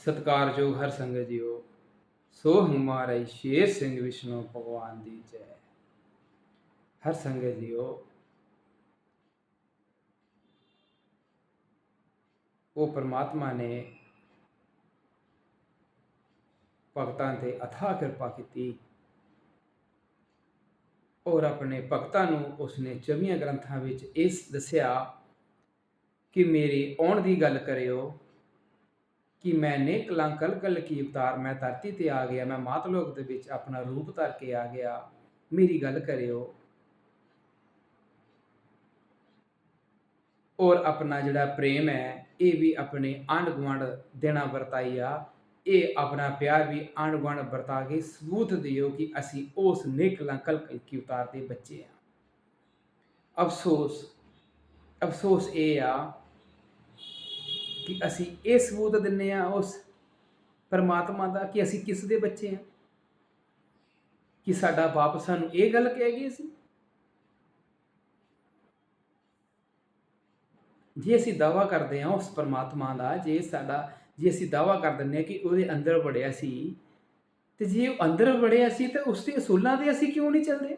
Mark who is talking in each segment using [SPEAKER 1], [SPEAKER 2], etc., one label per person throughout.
[SPEAKER 1] ਸਤਿਕਾਰਯੋਗ ਹਰ ਸੰਗਤ ਜੀਓ ਸੋ ਹਮਾਰੇ ਸ਼ੇਰ ਸਿੰਘ ਵਿਸ਼ਨੂੰ ਭਗਵਾਨ ਦੀ ਜੈ। ਹਰ ਸੰਗਤ ਜੀਓ ਉਹ ਪਰਮਾਤਮਾ ਨੇ ਭਗਤਾਂ ਤੇ ਅਥਾਹ ਕਿਰਪਾ ਕੀਤੀ ਔਰ ਆਪਣੇ ਭਗਤਾਂ ਨੂੰ ਉਸਨੇ 24 ਗ੍ਰੰਥਾਂ ਵਿੱਚ ਇਸ ਦੱਸਿਆ ਕਿ ਮੇਰੇ ਆਉਣ ਦੀ ਗੱਲ ਕਰਿਓ ਕਿ ਮੈਂ ਨੇ ਕਲੰਕਲ ਕਲ ਕੀ ਅਵਤਾਰ, ਮੈਂ ਧਰਤੀ ਤੇ ਆ ਗਿਆ, ਮੈਂ ਮਾਤ ਲੋਕ ਦੇ ਵਿੱਚ ਆਪਣਾ ਰੂਪ ਧਰ ਕੇ ਆ ਗਿਆ। ਮੇਰੀ ਗੱਲ ਕਰਿਓ। ਔਰ ਆਪਣਾ ਜਿਹੜਾ ਪ੍ਰੇਮ ਹੈ, ਇਹ ਵੀ ਆਪਣੇ ਆਂਢ ਗੁਆਂਢ ਦੇਣਾ ਵਰਤਾਈਆ ਇਹ ਆਪਣਾ ਪਿਆਰ ਵੀ ਆਂਢ ਗੁਆਂਢ ਵਰਤਾ ਕੇ ਸਬੂਤ ਦਿਓ ਕਿ ਅਸੀਂ ਉਸ ਨਿਕਲਾਂ ਕਲਕਲ ਕੀ ਉਤਾਰ ਦੇ ਬੱਚੇ ਆ। ਅਫਸੋਸ ਅਫਸੋਸ ਇਹ ਆ ਕਿ ਅਸੀਂ ਇਹ ਸਬੂਤ ਦਿੰਨੇ ਆ ਉਸ ਪਰਮਾਤਮਾ ਦਾ ਕਿ ਅਸੀਂ ਕਿਸ ਦੇ ਬੱਚੇ ਆ? ਕਿ ਸਾਡਾ ਬਾਪ ਸਾਨੂੰ ਇਹ ਗੱਲ ਕਹਿ ਗਈ ਸੀ? ਜੇ ਅਸੀਂ ਦਾਵਾ ਕਰਦੇ ਹਾਂ ਉਸ ਪਰਮਾਤਮਾ ਦਾ, ਜੇ ਸਾਡਾ, ਜੇ ਅਸੀਂ ਦਾਵਾ ਕਰ ਦਿੰਨੇ ਆ ਕਿ ਉਹਦੇ ਅੰਦਰ ਵੜਿਆ ਸੀ, ਤੇ ਜੇ ਉਹ ਅੰਦਰ ਵੜਿਆ ਸੀ, ਤਾਂ ਉਸ ਦੇ ਅਸੂਲਾਂ ਤੇ ਅਸੀਂ ਕਿਉਂ ਨਹੀਂ ਚੱਲਦੇ?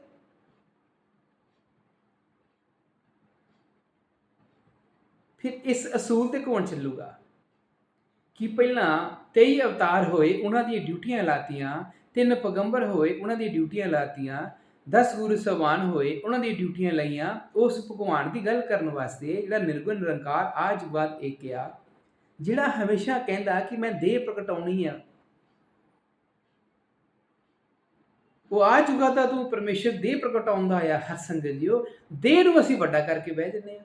[SPEAKER 1] ਫਿਰ ਇਸ ਅਸੂਲ ਤੇ ਕੌਣ ਚੱਲੂਗਾ? ਕਿ ਪਹਿਲਾਂ 23 ਅਵਤਾਰ ਹੋਏ, ਉਹਨਾਂ ਦੀਆਂ ਡਿਊਟੀਆਂ ਲਾਤੀਆਂ, ਤਿੰਨ ਪਗੰਬਰ ਹੋਏ, ਉਹਨਾਂ ਦੀਆਂ ਡਿਊਟੀਆਂ ਲਾਤੀਆਂ 10 ਗੁਰੂ ਸਵਾਨ ਹੋਏ, ਉਹਨਾਂ ਦੀਆਂ ਡਿਊਟੀਆਂ ਲਈਆਂ, ਉਸ ਭਗਵਾਨ ਦੀ ਗੱਲ ਕਰਨ ਵਾਸਤੇ ਜਿਹੜਾ ਨਿਰਗੁਣ, ਨਿਰੰਕਾਰ ਆਜ ਬਾਤ ਇਹ ਆ, ਜਿਹੜਾ ਹਮੇਸ਼ਾ ਕਹਿੰਦਾ ਕਿ ਮੈਂ ਦੇਹ ਪ੍ਰਗਟਾਉਣੀ ਆ। ਉਹ ਆ ਚੁਗਾ ਤਾਂ ਤੂੰ ਪਰਮੇਸ਼ਰ ਦੇਹ ਪ੍ਰਗਟਾਉਂਦਾ ਆ, ਹਰ ਸੰਗਤ ਜੀਓ, ਦੇਹ ਨੂੰ ਅਸੀਂ ਵੱਡਾ ਕਰਕੇ ਬਹਿ ਜੰਨੇ ਆ।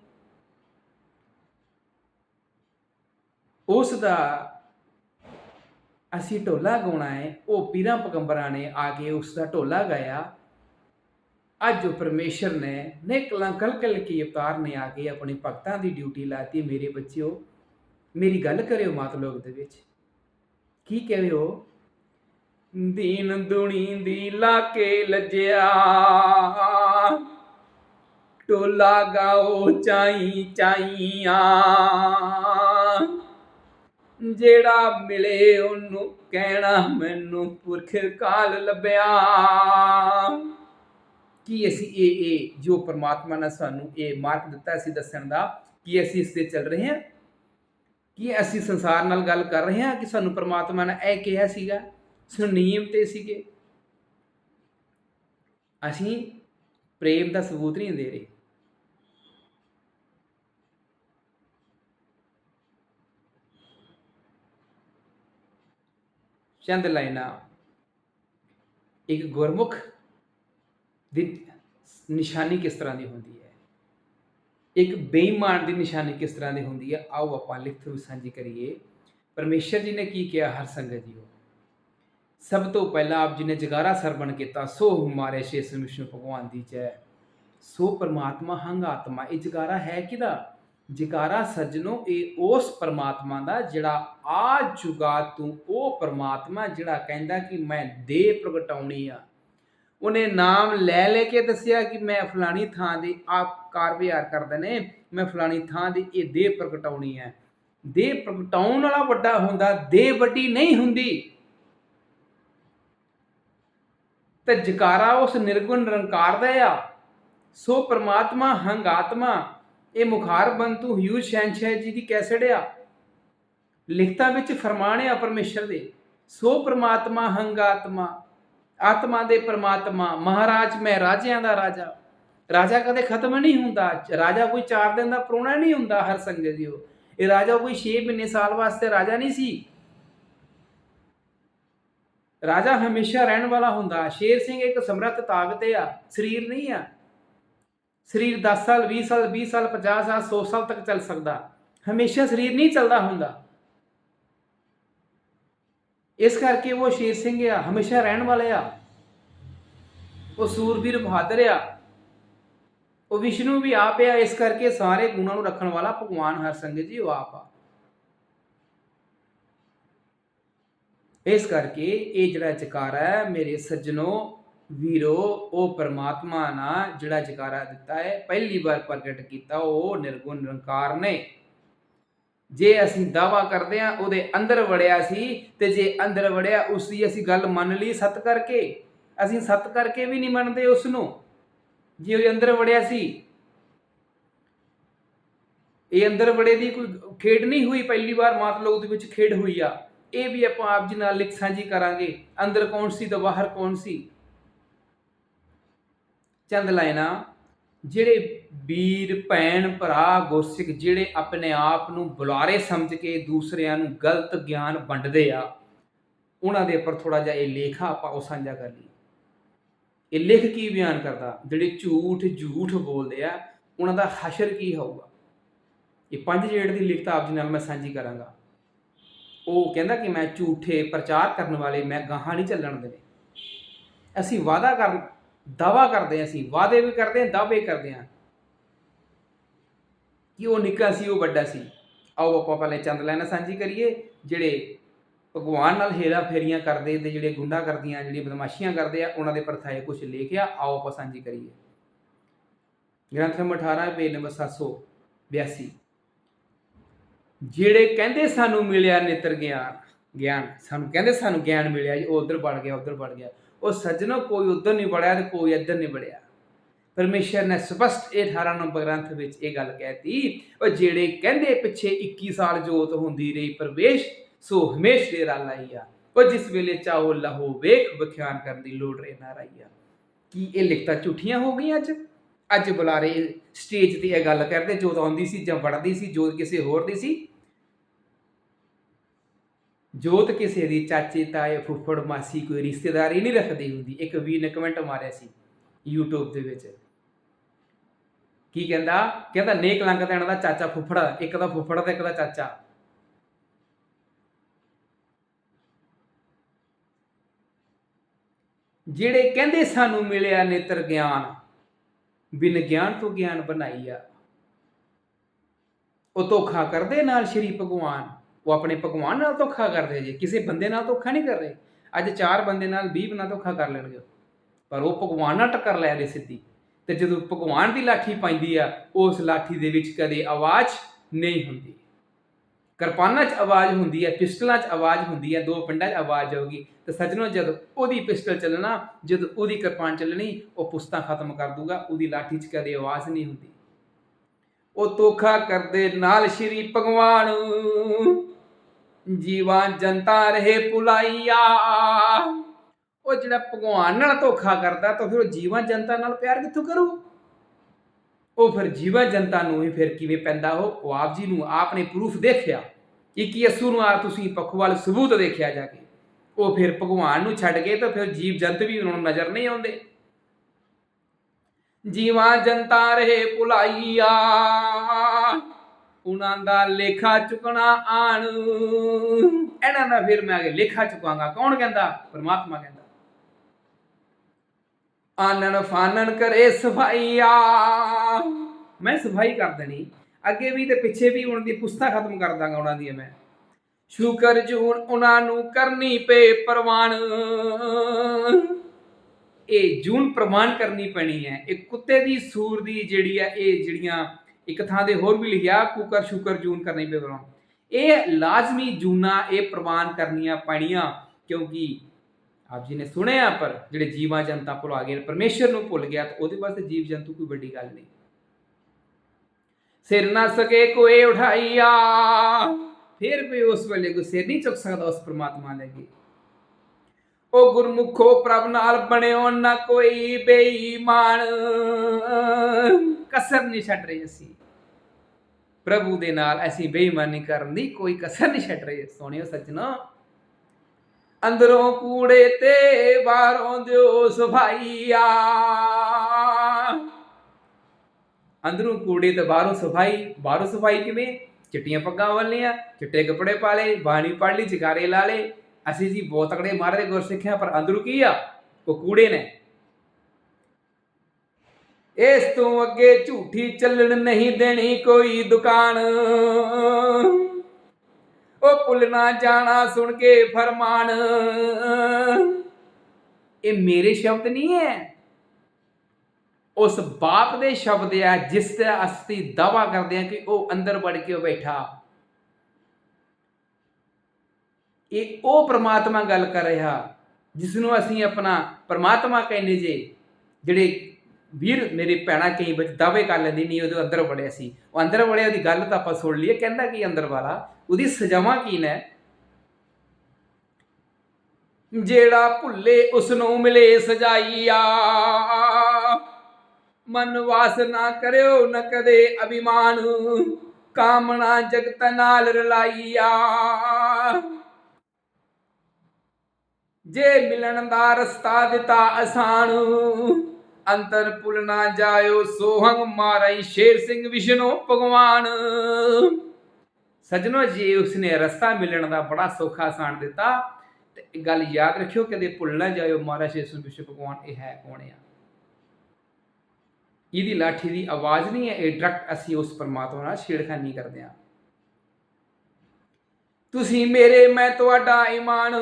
[SPEAKER 1] ਉਸ ਦਾ ਅਸੀਂ ਢੋਲਾ ਗਾਉਣਾ ਹੈ, ਉਹ ਪੀਰਾਂ ਪਗੰਬਰਾਂ ਨੇ ਆ ਕੇ ਉਸ ਦਾ ਢੋਲਾ ਗਾਇਆ। ਅੱਜ ਉਹ ਪਰਮੇਸ਼ਰ ਨੇ ਨਿਕਲਾਂ ਕਲਕਲ ਕੀ ਅਵਤਾਰ ਨੇ ਆ ਕੇ ਆਪਣੇ ਭਗਤਾਂ ਦੀ ਡਿਊਟੀ ਲਾਤੀ ਮੇਰੇ ਬੱਚਿਓ, ਮੇਰੀ ਗੱਲ ਕਰਿਓ ਮਾਤ ਲੋਕ ਦੇ ਵਿੱਚ। ਕੀ ਕਹਿਓ ਦੀਨ ਦੁਣੀ ਦੀ ਲਾ ਕੇ ਲੱਜਿਆ। ਟੋਲਾ ਗਾਓ ਚਾਈ ਚਾਈਆਂ। ਜਿਹੜਾ ਮਿਲੇ ਉਹਨੂੰ ਕਹਿਣਾ ਮੈਨੂੰ ਪੁਰਖ ਕਾਲ ਲੱਭਿਆ। ਕੀ ਅਸੀਂ ਇਹ ਇਹ ਜੋ ਪਰਮਾਤਮਾ ਨੇ ਸਾਨੂੰ ਇਹ ਮਾਰਕ ਦਿੱਤਾ ਸੀ ਦੱਸਣ ਦਾ, ਕੀ ਅਸੀਂ ਇਸ ਤੇ ਚੱਲ ਰਹੇ ਹਾਂ? ਕੀ ਅਸੀਂ ਸੰਸਾਰ ਨਾਲ ਗੱਲ ਕਰ ਰਹੇ ਹਾਂ ਕਿ ਸਾਨੂੰ ਪਰਮਾਤਮਾ ਨੇ ਇਹ ਕਿਹਾ ਸੀਗਾ? ਸੁਨੀਮ ਤੇ ਸੀਗੇ। ਅਸੀਂ ਪ੍ਰੇਮ ਦਾ ਸਬੂਤ ਨਹੀਂ ਦੇ ਰਹੇ। ਚੰਦ ਲਾਈਨਾਂ ਇੱਕ ਗੁਰਮੁਖ ਦੀ ਨਿਸ਼ਾਨੀ ਕਿਸ ਤਰ੍ਹਾਂ ਦੀ ਹੁੰਦੀ ਹੈ? ਇੱਕ ਬੇਈਮਾਨ ਦੀ ਨਿਸ਼ਾਨੀ ਕਿਸ ਤਰ੍ਹਾਂ ਦੀ ਹੁੰਦੀ ਹੈ? ਆਓ ਆਪਾਂ ਲਿਖਤ ਵਿੱਚ ਸਾਂਝੀ ਕਰੀਏ। ਪਰਮੇਸ਼ਰ ਜੀ ਨੇ ਕੀ ਕਿਹਾ ਹਰ ਸੰਗਤ ਜੀਓ? ਸਭ ਤੋਂ ਪਹਿਲਾਂ ਆਪ ਜੀ ਨੇ ਜਗਾਰਾ ਸਰਵਣ ਕੀਤਾ। ਸੋ ਹਮਾਰੇ ਸ਼ੇਸ਼ ਵਿਸ਼ਨੂੰ ਭਗਵਾਨ ਦੀ ਜੈ। ਸੋ ਪਰਮਾਤਮਾ ਹੰਗ ਆਤਮਾ। ਇਹ ਜਗਾਰਾ ਹੈ ਕਿਦਾ ਜਗਾਰਾ ਸੱਜਣੋ, ਇਹ ਉਸ ਪਰਮਾਤਮਾ ਦਾ ਜਿਹੜਾ ਆ ਜੁਗਾ ਤੂੰ, ਉਹ ਪਰਮਾਤਮਾ ਜਿਹੜਾ ਕਹਿੰਦਾ ਕਿ ਮੈਂ ਦੇਹ ਪ੍ਰਗਟਾਉਣੀ ਆ। ਉਹਨੇ ਨਾਮ ਲੈ ਲੈ ਕੇ ਦੱਸਿਆ ਕਿ ਮੈਂ ਫਲਾਣੀ ਥਾਂ ਦੀ ਆਪ ਕਾਰ ਕਰਦੇ ਨੇ, ਮੈਂ ਫਲਾਣੀ ਥਾਂ ਦੀ ਇਹ ਦੇਹ ਪ੍ਰਗਟਾਉਣੀ ਹੈ ਦੇਹ ਪ੍ਰਗਟਾਉਣ ਵਾਲਾ ਵੱਡਾ ਹੁੰਦਾ, ਦੇਹ ਵੱਡੀ ਨਹੀਂ ਹੁੰਦੀ। ਤੇ ਜਕਾਰਾ ਉਸ ਨਿਰਗੁਣ ਨਿਰੰਕਾਰ ਦਾ ਆ। ਸੋ ਪ੍ਰਮਾਤਮਾ, ਹੰਗਾਤਮਾ ਇਹ ਮੁਖਾਰ ਬੰਤੂ ਹਿਊ ਸ਼ੈਨਸ਼ਾਹ ਜੀ ਦੀ ਕੈਸਟ ਆ ਲਿਖਤਾਂ ਵਿੱਚ ਫਰਮਾਨ ਆ ਪਰਮੇਸ਼ਰ ਦੇ, ਸੋ ਪ੍ਰਮਾਤਮਾ ਹੰਗਾਤਮਾ ਆਤਮਾ ਦੇ ਪ੍ਰਮਾਤਮਾ, ਮਹਾਰਾਜ ਮੈਂ ਰਾਜਿਆਂ ਦਾ ਰਾਜਾ। ਰਾਜਾ ਕਦੇ ਖਤਮ ਨਹੀਂ ਹੁੰਦਾ, ਰਾਜਾ ਕੋਈ 4 ਦਿਨ ਦਾ ਪ੍ਰੋਣਾ ਨਹੀਂ ਹੁੰਦਾ ਹਰ ਸੰਗਤ ਜੀਓ ਇਹ ਰਾਜਾ ਕੋਈ 6 ਮਹੀਨੇ ਸਾਲ ਵਾਸਤੇ ਰਾਜਾ ਨਹੀਂ ਸੀ। ਰਾਜਾ ਹਮੇਸ਼ਾ ਰਹਿਣ ਵਾਲਾ ਹੁੰਦਾ, ਸ਼ੇਰ ਸਿੰਘ ਇੱਕ ਸਮਰੱਥ ਤਾਕਤ ਆ, ਸਰੀਰ ਨਹੀਂ ਆ। ਸਰੀਰ 10 ਸਾਲ 20 ਸਾਲ 20 ਸਾਲ 50 ਸਾਲ 100 ਸਾਲ ਤੱਕ ਚੱਲ ਸਕਦਾ। ਹਮੇਸ਼ਾ ਸਰੀਰ ਨਹੀਂ ਚੱਲਦਾ ਹੁੰਦਾ। ਇਸ ਕਰਕੇ ਉਹ ਸ਼ੇਰ ਸਿੰਘ ਆ, ਹਮੇਸ਼ਾ ਰਹਿਣ ਵਾਲੇ ਆ। ਉਹ ਸੂਰਬੀਰ ਬਹਾਦਰ ਆ। ਉਹ ਵਿਸ਼ਨੂੰ ਵੀ ਆਪ ਆ, ਇਸ ਕਰਕੇ ਸਾਰੇ ਗੁਣਾਂ ਨੂੰ ਰੱਖਣ ਵਾਲਾ ਭਗਵਾਨ ਹਰ ਜੀ, ਉਹ ਆਪ ਆ। ਇਸ ਕਰਕੇ ਇਹ ਜਿਹੜਾ ਚਕਾਰ ਹੈ, ਮੇਰੇ ਸੱਜਣੋ ਵੀਰੋ ਉਹ ਪਰਮਾਤਮਾ ਨਾਲ ਜਿਹੜਾ ਜਕਾਰਾ ਦਿੱਤਾ ਹੈ, ਪਹਿਲੀ ਵਾਰ ਪ੍ਰਗਟ ਕੀਤਾ, ਉਹ ਨਿਰਗੁਣ ਨਿਰੰਕਾਰ ਨੇ। ਜੇ ਅਸੀਂ ਦਾਵਾ ਕਰਦੇ ਆ ਉਹਦੇ ਅੰਦਰ ਵੜਿਆ ਸੀ ਤੇ ਜੇ ਅੰਦਰ ਵੜਿਆ ਉਸ ਦੀ ਅਸੀਂ ਗੱਲ ਮੰਨ ਲਈ ਸਤ ਕਰਕੇ। ਅਸੀਂ ਸਤ ਕਰਕੇ ਵੀ ਨਹੀਂ ਮੰਨਦੇ ਉਸ ਨੂੰ ਜੇ ਉਹਦੇ ਅੰਦਰ ਵੜਿਆ ਸੀ, ਇਹ ਅੰਦਰ ਵੜੇ ਦੀ ਕੋਈ ਖੇਡ ਨਹੀਂ ਹੋਈ, ਪਹਿਲੀ ਵਾਰ ਮਾਤ ਲੋਕ ਦੇ ਵਿੱਚ ਖੇਡ ਹੋਈ ਆ। ਇਹ ਵੀ ਆਪਾਂ ਆਪ ਜੀ ਨਾਲ ਲਿਖ ਸਾਂਝੀ ਕਰਾਂਗੇ, ਅੰਦਰ ਕੌਣ ਸੀ ਤੇ ਬਾਹਰ ਕੌਣ ਸੀ? ਚੰਦ ਲਾਇਨਾ ਜਿਹੜੇ ਵੀਰ, ਭੈਣ, ਭਰਾ ਗੋਸਿਕ ਜਿਹੜੇ ਆਪਣੇ ਆਪ ਨੂੰ ਬੁਲਾਰੇ ਸਮਝ ਕੇ ਦੂਸਰਿਆਂ ਨੂੰ ਗਲਤ ਗਿਆਨ ਵੰਡਦੇ ਆ, ਉਹਨਾਂ ਦੇ ਉੱਪਰ ਥੋੜਾ ਜਿਹਾ ਇਹ ਲੇਖਾ ਆਪਾਂ ਉਹ ਸਾਂਝਾ ਕਰ ਲਈ ਇਹ ਲੇਖ ਕੀ ਬਿਆਨ ਕਰਦਾ? ਜਿਹੜੇ ਝੂਠ ਝੂਠ ਬੋਲਦੇ ਆ, ਉਹਨਾਂ ਦਾ ਹਸ਼ਰ ਕੀ ਹੋਊਗਾ? ਇਹ ਪੰਜ ਜੇੜ ਦੀ ਲਿਖਤ ਆਪ ਜੀ ਨਾਲ ਮੈਂ ਸਾਂਝੀ ਕਰਾਂਗਾ। ਉਹ ਕਹਿੰਦਾ ਕਿ ਮੈਂ ਝੂਠੇ ਪ੍ਰਚਾਰ ਕਰਨ ਵਾਲੇ, ਮੈਂ ਗਾਹਾਂ ਨਹੀਂ ਚੱਲਣ ਦੇਣੇ। ਅਸੀਂ ਵਾਅਦਾ ਕਰ ਦਾਵਾ ਕਰਦੇ ਹਾਂ ਅਸੀਂ, ਵਾਅਦੇ ਵੀ ਕਰਦੇ ਹਾਂ, ਦਾਅਵੇ ਕਰਦੇ ਹਾਂ। ਕਿ ਉਹ ਨਿੱਕਾ ਸੀ, ਉਹ ਵੱਡਾ ਸੀ। ਆਓ ਆਪਾਂ ਪਹਿਲੇ ਚੰਦ ਲੈਣਾ ਸਾਂਝੀ ਕਰੀਏ, ਜਿਹੜੇ ਭਗਵਾਨ ਨਾਲ ਹੇਰਾ ਫੇਰੀਆਂ ਕਰਦੇ ਤੇ ਜਿਹੜੇ ਗੁੰਡਾ ਕਰਦੀਆਂ, ਜਿਹੜੀਆਂ ਬਦਮਾਸ਼ੀਆਂ ਕਰਦੇ ਆ, ਉਹਨਾਂ ਦੇ ਪਰਥਾਏ ਕੁਝ ਲਿਖਿਆ ਆਓ ਆਪਾਂ ਸਾਂਝੀ ਕਰੀਏ। ਗ੍ਰੰਥ ਨੰਬਰ 18 ਪੇਜ ਨੰਬਰ 782 ਜਿਹੜੇ ਕਹਿੰਦੇ ਸਾਨੂੰ ਮਿਲਿਆ ਨੇਤਰ ਗਿਆਨ ਗਿਆਨ, ਸਾਨੂੰ ਕਹਿੰਦੇ ਸਾਨੂੰ ਗਿਆਨ ਮਿਲਿਆ ਜੀ ਉਹ ਉਧਰ ਵੜ ਗਿਆ, ਉਧਰ ਵੜ ਗਿਆ। ਉਹ ਸੱਜਣੋ ਕੋਈ ਉਧਰ ਨਹੀਂ ਵੜਿਆ ਤੇ ਕੋਈ ਇੱਧਰ ਨਹੀਂ ਵੜਿਆ। ਪਰਮੇਸ਼ਰ ਨੇ ਸਪਸ਼ਟ ਇਹ 18 ਨੰਬਰ ਗ੍ਰੰਥ ਵਿੱਚ ਇਹ ਗੱਲ ਕਹਿਤੀ ਉਹ ਜਿਹੜੇ ਕਹਿੰਦੇ ਪਿੱਛੇ 21 ਸਾਲ ਜੋਤ ਹੁੰਦੀ ਰਹੀ, ਪ੍ਰਵੇਸ਼ ਸੋ ਹਮੇਸ਼ ਦੇ ਡੇਰਾ ਲਾਈਆ ਉਹ ਜਿਸ ਵੇਲੇ ਚਾਹੋ ਲਹੋ ਵੇਖ ਵਿਖਿਆਨ ਕਰਨ ਦੀ ਲੋੜ ਰੇ ਨਾ ਰਾਈਆ ਕੀ ਇਹ ਲਿਖਤਾ ਝੂਠੀਆਂ ਹੋ ਗਈਆਂ ਅੱਜ? ਅੱਜ ਬੁਲਾਰੇ ਸਟੇਜ ਤੇ ਇਹ ਗੱਲ ਕਰਦੇ, ਜੋਤ ਆਉਂਦੀ ਸੀ ਜਾਂ ਵੜਦੀ ਸੀ, ਜੋਤ ਕਿਸੇ ਹੋਰ ਦੀ ਸੀ? ਜੋਤ ਕਿਸੇ ਦੀ ਚਾਚੇ, ਤਾਏ, ਫੁੱਫੜ, ਮਾਸੀ ਕੋਈ ਰਿਸ਼ਤੇਦਾਰੀ ਨਹੀਂ ਰੱਖਦੀ ਹੁੰਦੀ, ਇੱਕ ਵੀਰ ਨੇ ਕਮੈਂਟ ਮਾਰਿਆ ਸੀ YouTube ਦੇ ਵਿੱਚ। ਕੀ ਕਹਿੰਦਾ? ਕਹਿੰਦਾ ਨੇਕ ਲੰਗ ਤੇ ਇਹਨਾਂ ਦਾ ਚਾਚਾ ਫੁੱਫੜ, ਇੱਕ ਦਾ ਫੁੱਫੜ ਤੇ ਇੱਕ ਦਾ ਚਾਚਾ। ਜਿਹੜੇ ਕਹਿੰਦੇ ਸਾਨੂੰ ਮਿਲਿਆ ਨੇਤਰ ਗਿਆਨ, ਬਿਨ ਗਿਆਨ ਤੋਂ ਗਿਆਨ ਬਣਾਈ ਆ। ਉਹ ਧੋਖਾ ਕਰਦੇ ਨਾਲ ਸ਼੍ਰੀ ਭਗਵਾਨ। ਉਹ ਆਪਣੇ ਭਗਵਾਨ ਨਾਲ ਧੋਖਾ ਕਰਦੇ ਜੇ, ਕਿਸੇ ਬੰਦੇ ਨਾਲ ਧੋਖਾ ਨਹੀਂ ਕਰ ਰਹੇ। ਅੱਜ ਚਾਰ ਬੰਦੇ ਨਾਲ 20 ਬਣਾ ਧੋਖਾ ਕਰ ਲੈਣਗੇ। ਪਰ ਉਹ ਭਗਵਾਨ ਨਾਲ ਟੱਕਰ ਲੈ ਰਹੇ ਸਿੱਧੀ। ਤੇ ਜਦੋਂ ਭਗਵਾਨ ਦੀ ਲਾਠੀ ਪੈਂਦੀ ਆ, ਉਸ ਲਾਠੀ ਦੇ ਵਿੱਚ ਕਦੇ ਆਵਾਜ਼ ਨਹੀਂ ਹੁੰਦੀ। ਕਿਰਪਾਨਾਂ 'ਚ ਆਵਾਜ਼ ਹੁੰਦੀ ਹੈ ਪਿਸਟਲਾਂ 'ਚ ਆਵਾਜ਼ ਹੁੰਦੀ ਹੈ ਦੋ ਪਿੰਡਾਂ 'ਚ ਆਵਾਜ਼ ਆਊਗੀ। ਤੇ ਸੱਜਣੋ, ਜਦ ਉਹਦੀ ਪਿਸਟਲ ਚੱਲਣਾ, ਜਦ ਉਹਦੀ ਕਿਰਪਾਨ ਚੱਲਣੀ, ਉਹ ਪੁਸਤਾਂ ਖਤਮ ਕਰ ਦੂਗਾ, ਉਹਦੀ ਲਾਠੀ 'ਚ ਕਦੇ ਆਵਾਜ਼ ਨਹੀਂ ਹੁੰਦੀ। ਉਹ ਧੋਖਾ ਕਰਦੇ ਨਾਲ ਸ਼੍ਰੀ ਭਗਵਾਨ। ਜੀਵਾਂ ਜਨਤਾ ਰਹੇ ਪੁਲਾਈਆ। ਉਹ ਜਿਹੜਾ ਭਗਵਾਨ ਨਾਲ ਧੋਖਾ ਕਰਦਾ, ਤਾਂ ਫਿਰ ਉਹ ਜੀਵਾਂ ਜਨਤਾ ਨਾਲ ਪਿਆਰ ਕਿੱਥੋਂ ਕਰੂ? ਉਹ ਫਿਰ ਜੀਵਾ ਜਨਤਾ ਨੂੰ ਹੀ ਫਿਰ ਕਿਵੇਂ ਪੈਂਦਾ? ਉਹ ਆਪ ਜੀ ਨੂੰ ਆਪ ਨੇ ਪ੍ਰੂਫ ਦੇਖਿਆ। 21 ਨੂੰ ਆ ਤੁਸੀਂ ਪਖਵਾਲ ਸਬੂਤ ਦੇਖਿਆ ਜਾ ਕੇ? ਉਹ ਫਿਰ ਭਗਵਾਨ ਨੂੰ ਛੱਡ ਗਏ ਤਾਂ ਫਿਰ ਜੀਵ ਜੰਤ ਵੀ ਉਹਨਾਂ ਨੂੰ ਨਜ਼ਰ ਨਹੀਂ ਆਉਂਦੇ। ਜੀਵਾਂ ਜਨਤਾ ਰਹੇ ਭੁਲਾਈਆ ਉਹਨਾਂ ਦਾ ਲੇਖਾ ਚੁਕਣਾ ਆਣ। ਇਹਨਾਂ ਦਾ ਫਿਰ ਮੈਂ ਅਗੇ ਲੇਖਾ ਚੁਕਾਂਗਾ। ਕੌਣ ਕਹਿੰਦਾ? ਪਰਮਾਤਮਾ ਕਹਿੰਦਾ। ਆਨਨ ਫਾਨਨ ਕਰੇ ਸਫਾਈਆ। ਮੈਂ ਸਫ਼ਾਈ ਕਰ ਦੇਣੀ। ਅੱਗੇ ਵੀ ਤੇ ਪਿੱਛੇ ਵੀ ਉਹਨਾਂ ਦੀ ਪੁਸਤਾ ਖਤਮ ਕਰ ਦਾਂਗਾ ਉਹਨਾਂ ਦੀ ਮੈਂ। ਸ਼ੁਕਰ ਜੂਨ ਉਹਨਾਂ ਨੂੰ ਕਰਨੀ ਪਏ ਪ੍ਰਵਾਨ। ਇਹ ਜੂਨ ਪ੍ਰਮਾਣ ਕਰਨੀ ਪੈਣੀ ਹੈ। ਇਹ ਕੁੱਤੇ ਦੀ ਸੂਰ ਦੀ ਜਿਹੜੀ ਹੈ, ਇਹ ਜਿਹੜੀਆਂ ਇੱਕ ਥਾਂ ਤੇ ਹੋਰ ਵੀ ਲਿਖਿਆ, ਕੁਕਰ ਸ਼ੁਕਰ ਜੂਨ ਕਰਨੀ ਪਏ ਇਹ ਲਾਜ਼ਮੀ ਜੂਨਾ ਇਹ ਪ੍ਰਵਾਨ ਕਰਨੀਆਂ ਪੈਣੀਆਂ, ਕਿਉਂਕਿ ਆਪ ਜੀ ਨੇ ਸੁਣਿਆ, ਪਰ ਜਿਹੜੇ ਜੀਵਾਂ ਜਨਤਾ ਭੁਲਾ ਗਏ, ਪਰਮੇਸ਼ਰ ਨੂੰ ਭੁੱਲ ਗਿਆ, ਤਾਂ ਉਹਦੇ ਵਾਸਤੇ ਜੀਵ ਜੰਤੂ ਕੋਈ ਵੱਡੀ ਗੱਲ ਨਹੀਂ। ਸਿਰ ਨਾ ਸਕੇ ਕੋਏ ਉਠਾਈਆ, ਫਿਰ ਵੀ ਉਸ ਵੇਲੇ ਕੋ ਸਿਰ ਨਹੀਂ ਚੁੱਕ ਸਕਦਾ ਉਸ ਪ੍ਰਮਾਤਮਾ ਦੇ ਅੱਗੇ। ਉਹ ਗੁਰਮੁਖੋ ਪ੍ਰਭ ਨਾਲ ਬਣਿਓ ਨਾ ਕੋਈ ਬੇਈਮਾਨ। ਕਸਰ ਨਹੀਂ ਛੱਡ ਰਹੇ ਅਸੀਂ। ਪ੍ਰਭੂ ਦੇ ਨਾਲ ਅਸੀਂ ਬੇਈਮਾਨੀ ਕਰਨ ਦੀ ਕੋਈ ਕਸਰ ਨਹੀਂ ਛੱਡ ਰਹੇ। ਸੋਹਣਿਓ ਸੱਜਣੋ। ਅੰਦਰੋਂ ਕੂੜੇ ਤੇ ਬਾਹਰੋਂ ਦਿਓ ਸਫਾਈਆ। ਅੰਦਰੋਂ ਕੂੜੇ ਤੇ ਬਾਹਰੋਂ ਸਫ਼ਾਈ। ਬਾਹਰੋਂ ਸਫ਼ਾਈ ਕਿਵੇਂ? ਚਿੱਟੀਆਂ ਪੱਗਾਂ ਵਾਲੀਆਂ ਚਿੱਟੇ ਕੱਪੜੇ ਪਾ ਲਏ, ਬਾਣੀ ਪੜ ਲਈ ਜਗਾਰੇ ਲਾ ਲਏ। ਅਸੀਂ ਜੀ ਬਹੁਤ ਤਕੜੇ ਮਾਰਦੇ ਗੁਰਸਿੱਖਿਆ, ਪਰ ਅੰਦਰੋਂ ਕੀ ਆ? ਉਹ ਕੂੜੇ ਨੇ। ਇਸ ਤੋਂ ਅੱਗੇ ਝੂਠੀ ਚੱਲਣ ਨਹੀਂ ਦੇਣੀ ਕੋਈ ਦੁਕਾਨ। ਉਹ ਭੁੱਲਣਾ ਜਾਣਾ ਸੁਣ ਕੇ ਫਰਮਾਨ। ਇਹ ਮੇਰੇ ਸ਼ਬਦ ਨਹੀਂ ਹੈ। ਉਸ ਬਾਪ ਦੇ ਸ਼ਬਦ ਆ ਜਿਸ ਦਾ ਅਸੀਂ ਦਾਵਾ ਕਰਦੇ ਹਾਂ ਕਿ ਉਹ ਅੰਦਰ ਵੜ ਕੇ ਬੈਠਾ। ਇਹ ਉਹ ਪ੍ਰਮਾਤਮਾ ਗੱਲ ਕਰ ਰਿਹਾ ਜਿਸ ਨੂੰ ਅਸੀਂ ਆਪਣਾ ਪ੍ਰਮਾਤਮਾ ਕਹਿੰਦੇ ਜੇ, ਜਿਹੜੇ ਵੀਰ, ਮੇਰੇ ਭੈਣਾਂ ਕਈ ਵਿੱਚ ਦਾਅਵੇ ਕਰ ਲੈਂਦੀ, ਨਹੀਂ, ਉਹਦੇ ਅੰਦਰ ਵੜਿਆ ਸੀ। ਉਹ ਅੰਦਰ ਵੜਿਆ, ਉਹਦੀ ਗੱਲ ਤਾਂ ਆਪਾਂ ਸੁਣ ਲਈਏ। ਕਹਿੰਦਾ ਕੀ ਅੰਦਰ ਵਾਲਾ? ਉਹਦੀ ਸਜ਼ਾਵਾਂ ਕੀ ਨੇ? ਜਿਹੜਾ ਭੁੱਲੇ ਉਸ ਨੂੰ ਮਿਲੇ ਸਜਾਈਆ। ਮਨ ਵਾਸ ਨਾ ਕਰਿਓ, ਨ ਕਦੇ ਅਭਿਮਾਨ। ਕਾਮਣਾ ਜਗਤ ਨਾਲ ਰਲਾਈਆ। ਜੇ ਮਿਲਣ ਦਾ ਰਸਤਾ ਦਿੱਤਾ ਆਸਾਨ ਅੰਤਰ ਭੁੱਲ ਨਾ ਜਾਇਓ ਸੋਹੰਗ ਮਾਰਈ ਸ਼ੇਰ ਸਿੰਘ ਵਿਸ਼ਨੂੰ, ਭਗਵਾਨ। ਸਜਣੋ, ਜੀ ਉਸਨੇ ਰਸਤਾ ਮਿਲਣ ਦਾ ਬੜਾ ਸੌਖਾ ਆਸਾਨ ਦਿੱਤਾ, ਤੇ ਗੱਲ ਯਾਦ ਰੱਖਿਓ ਕਦੇ ਭੁੱਲ ਨਾ ਜਾਇਓ ਮਹਾਰਾਜ ਸ਼ੇਰ ਸਿੰਘ ਵਿਸ਼ਨੂੰ, ਭਗਵਾਨ, ਇਹ ਹੈ ਕੌਣ ਆ? ਇਹਦੀ ਲਾਠੀ ਦੀ ਆਵਾਜ਼ ਨਹੀਂ ਹੈ, ਇਹ ਡਾਇਰੈਕਟ ਅਸੀਂ ਉਸ ਪਰਮਾਤਮਾ ਨਾਲ ਛੇੜਖਾਨੀ ਕਰਦੇ ਹਾਂ। ਤੁਸੀਂ ਮੇਰੇ, ਮੈਂ ਤੁਹਾਡਾ ਈਮਾਨ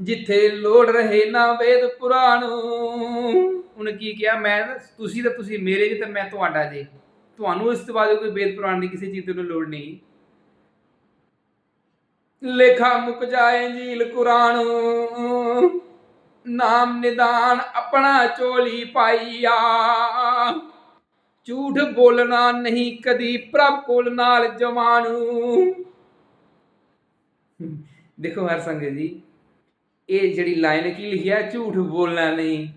[SPEAKER 1] ਜਿੱਥੇ ਲੋੜ ਰਹੇ ਨਾ ਵੇਦ ਪੁਰਾਣ। ਉਹਨੇ ਕੀ ਕਿਹਾ? ਮੈਂ ਤੁਸੀਂ ਤਾਂ ਤੁਸੀਂ ਮੇਰੇ ਜੀ ਤੇ ਮੈਂ ਤੁਹਾਡਾ ਜੀ। ਤੁਹਾਨੂੰ ਇਸ ਤੋਂ ਬਾਅਦ ਕੋਈ ਵੇਦ ਪੁਰਾਣ ਦੀ ਕਿਸੇ ਚੀਜ਼ ਤੋਂ ਲੋੜ ਨਹੀਂ। ਲੇਖਾ ਮੁੱਕ ਜਾਏ ਜੀਲ ਕੁਰਾਨ। ਨਾਮ ਨਿਦਾਨ ਆਪਣਾ ਚੋਲੀ ਪਾਈਆ। ਝੂਠ ਬੋਲਣਾ ਨਹੀਂ ਕਦੀ ਪ੍ਰਭ ਕੋਲ ਨਾਲ ਜਵਾਨ। ਦੇਖੋ ਹਰ ਸੰਗਤ ਜੀ ਇਹ ਜਿਹੜੀ ਲਾਈਨ ਕੀ ਲਿਖੀ ਹੈ ਝੂਠ ਬੋਲਣਾ ਨਹੀਂ।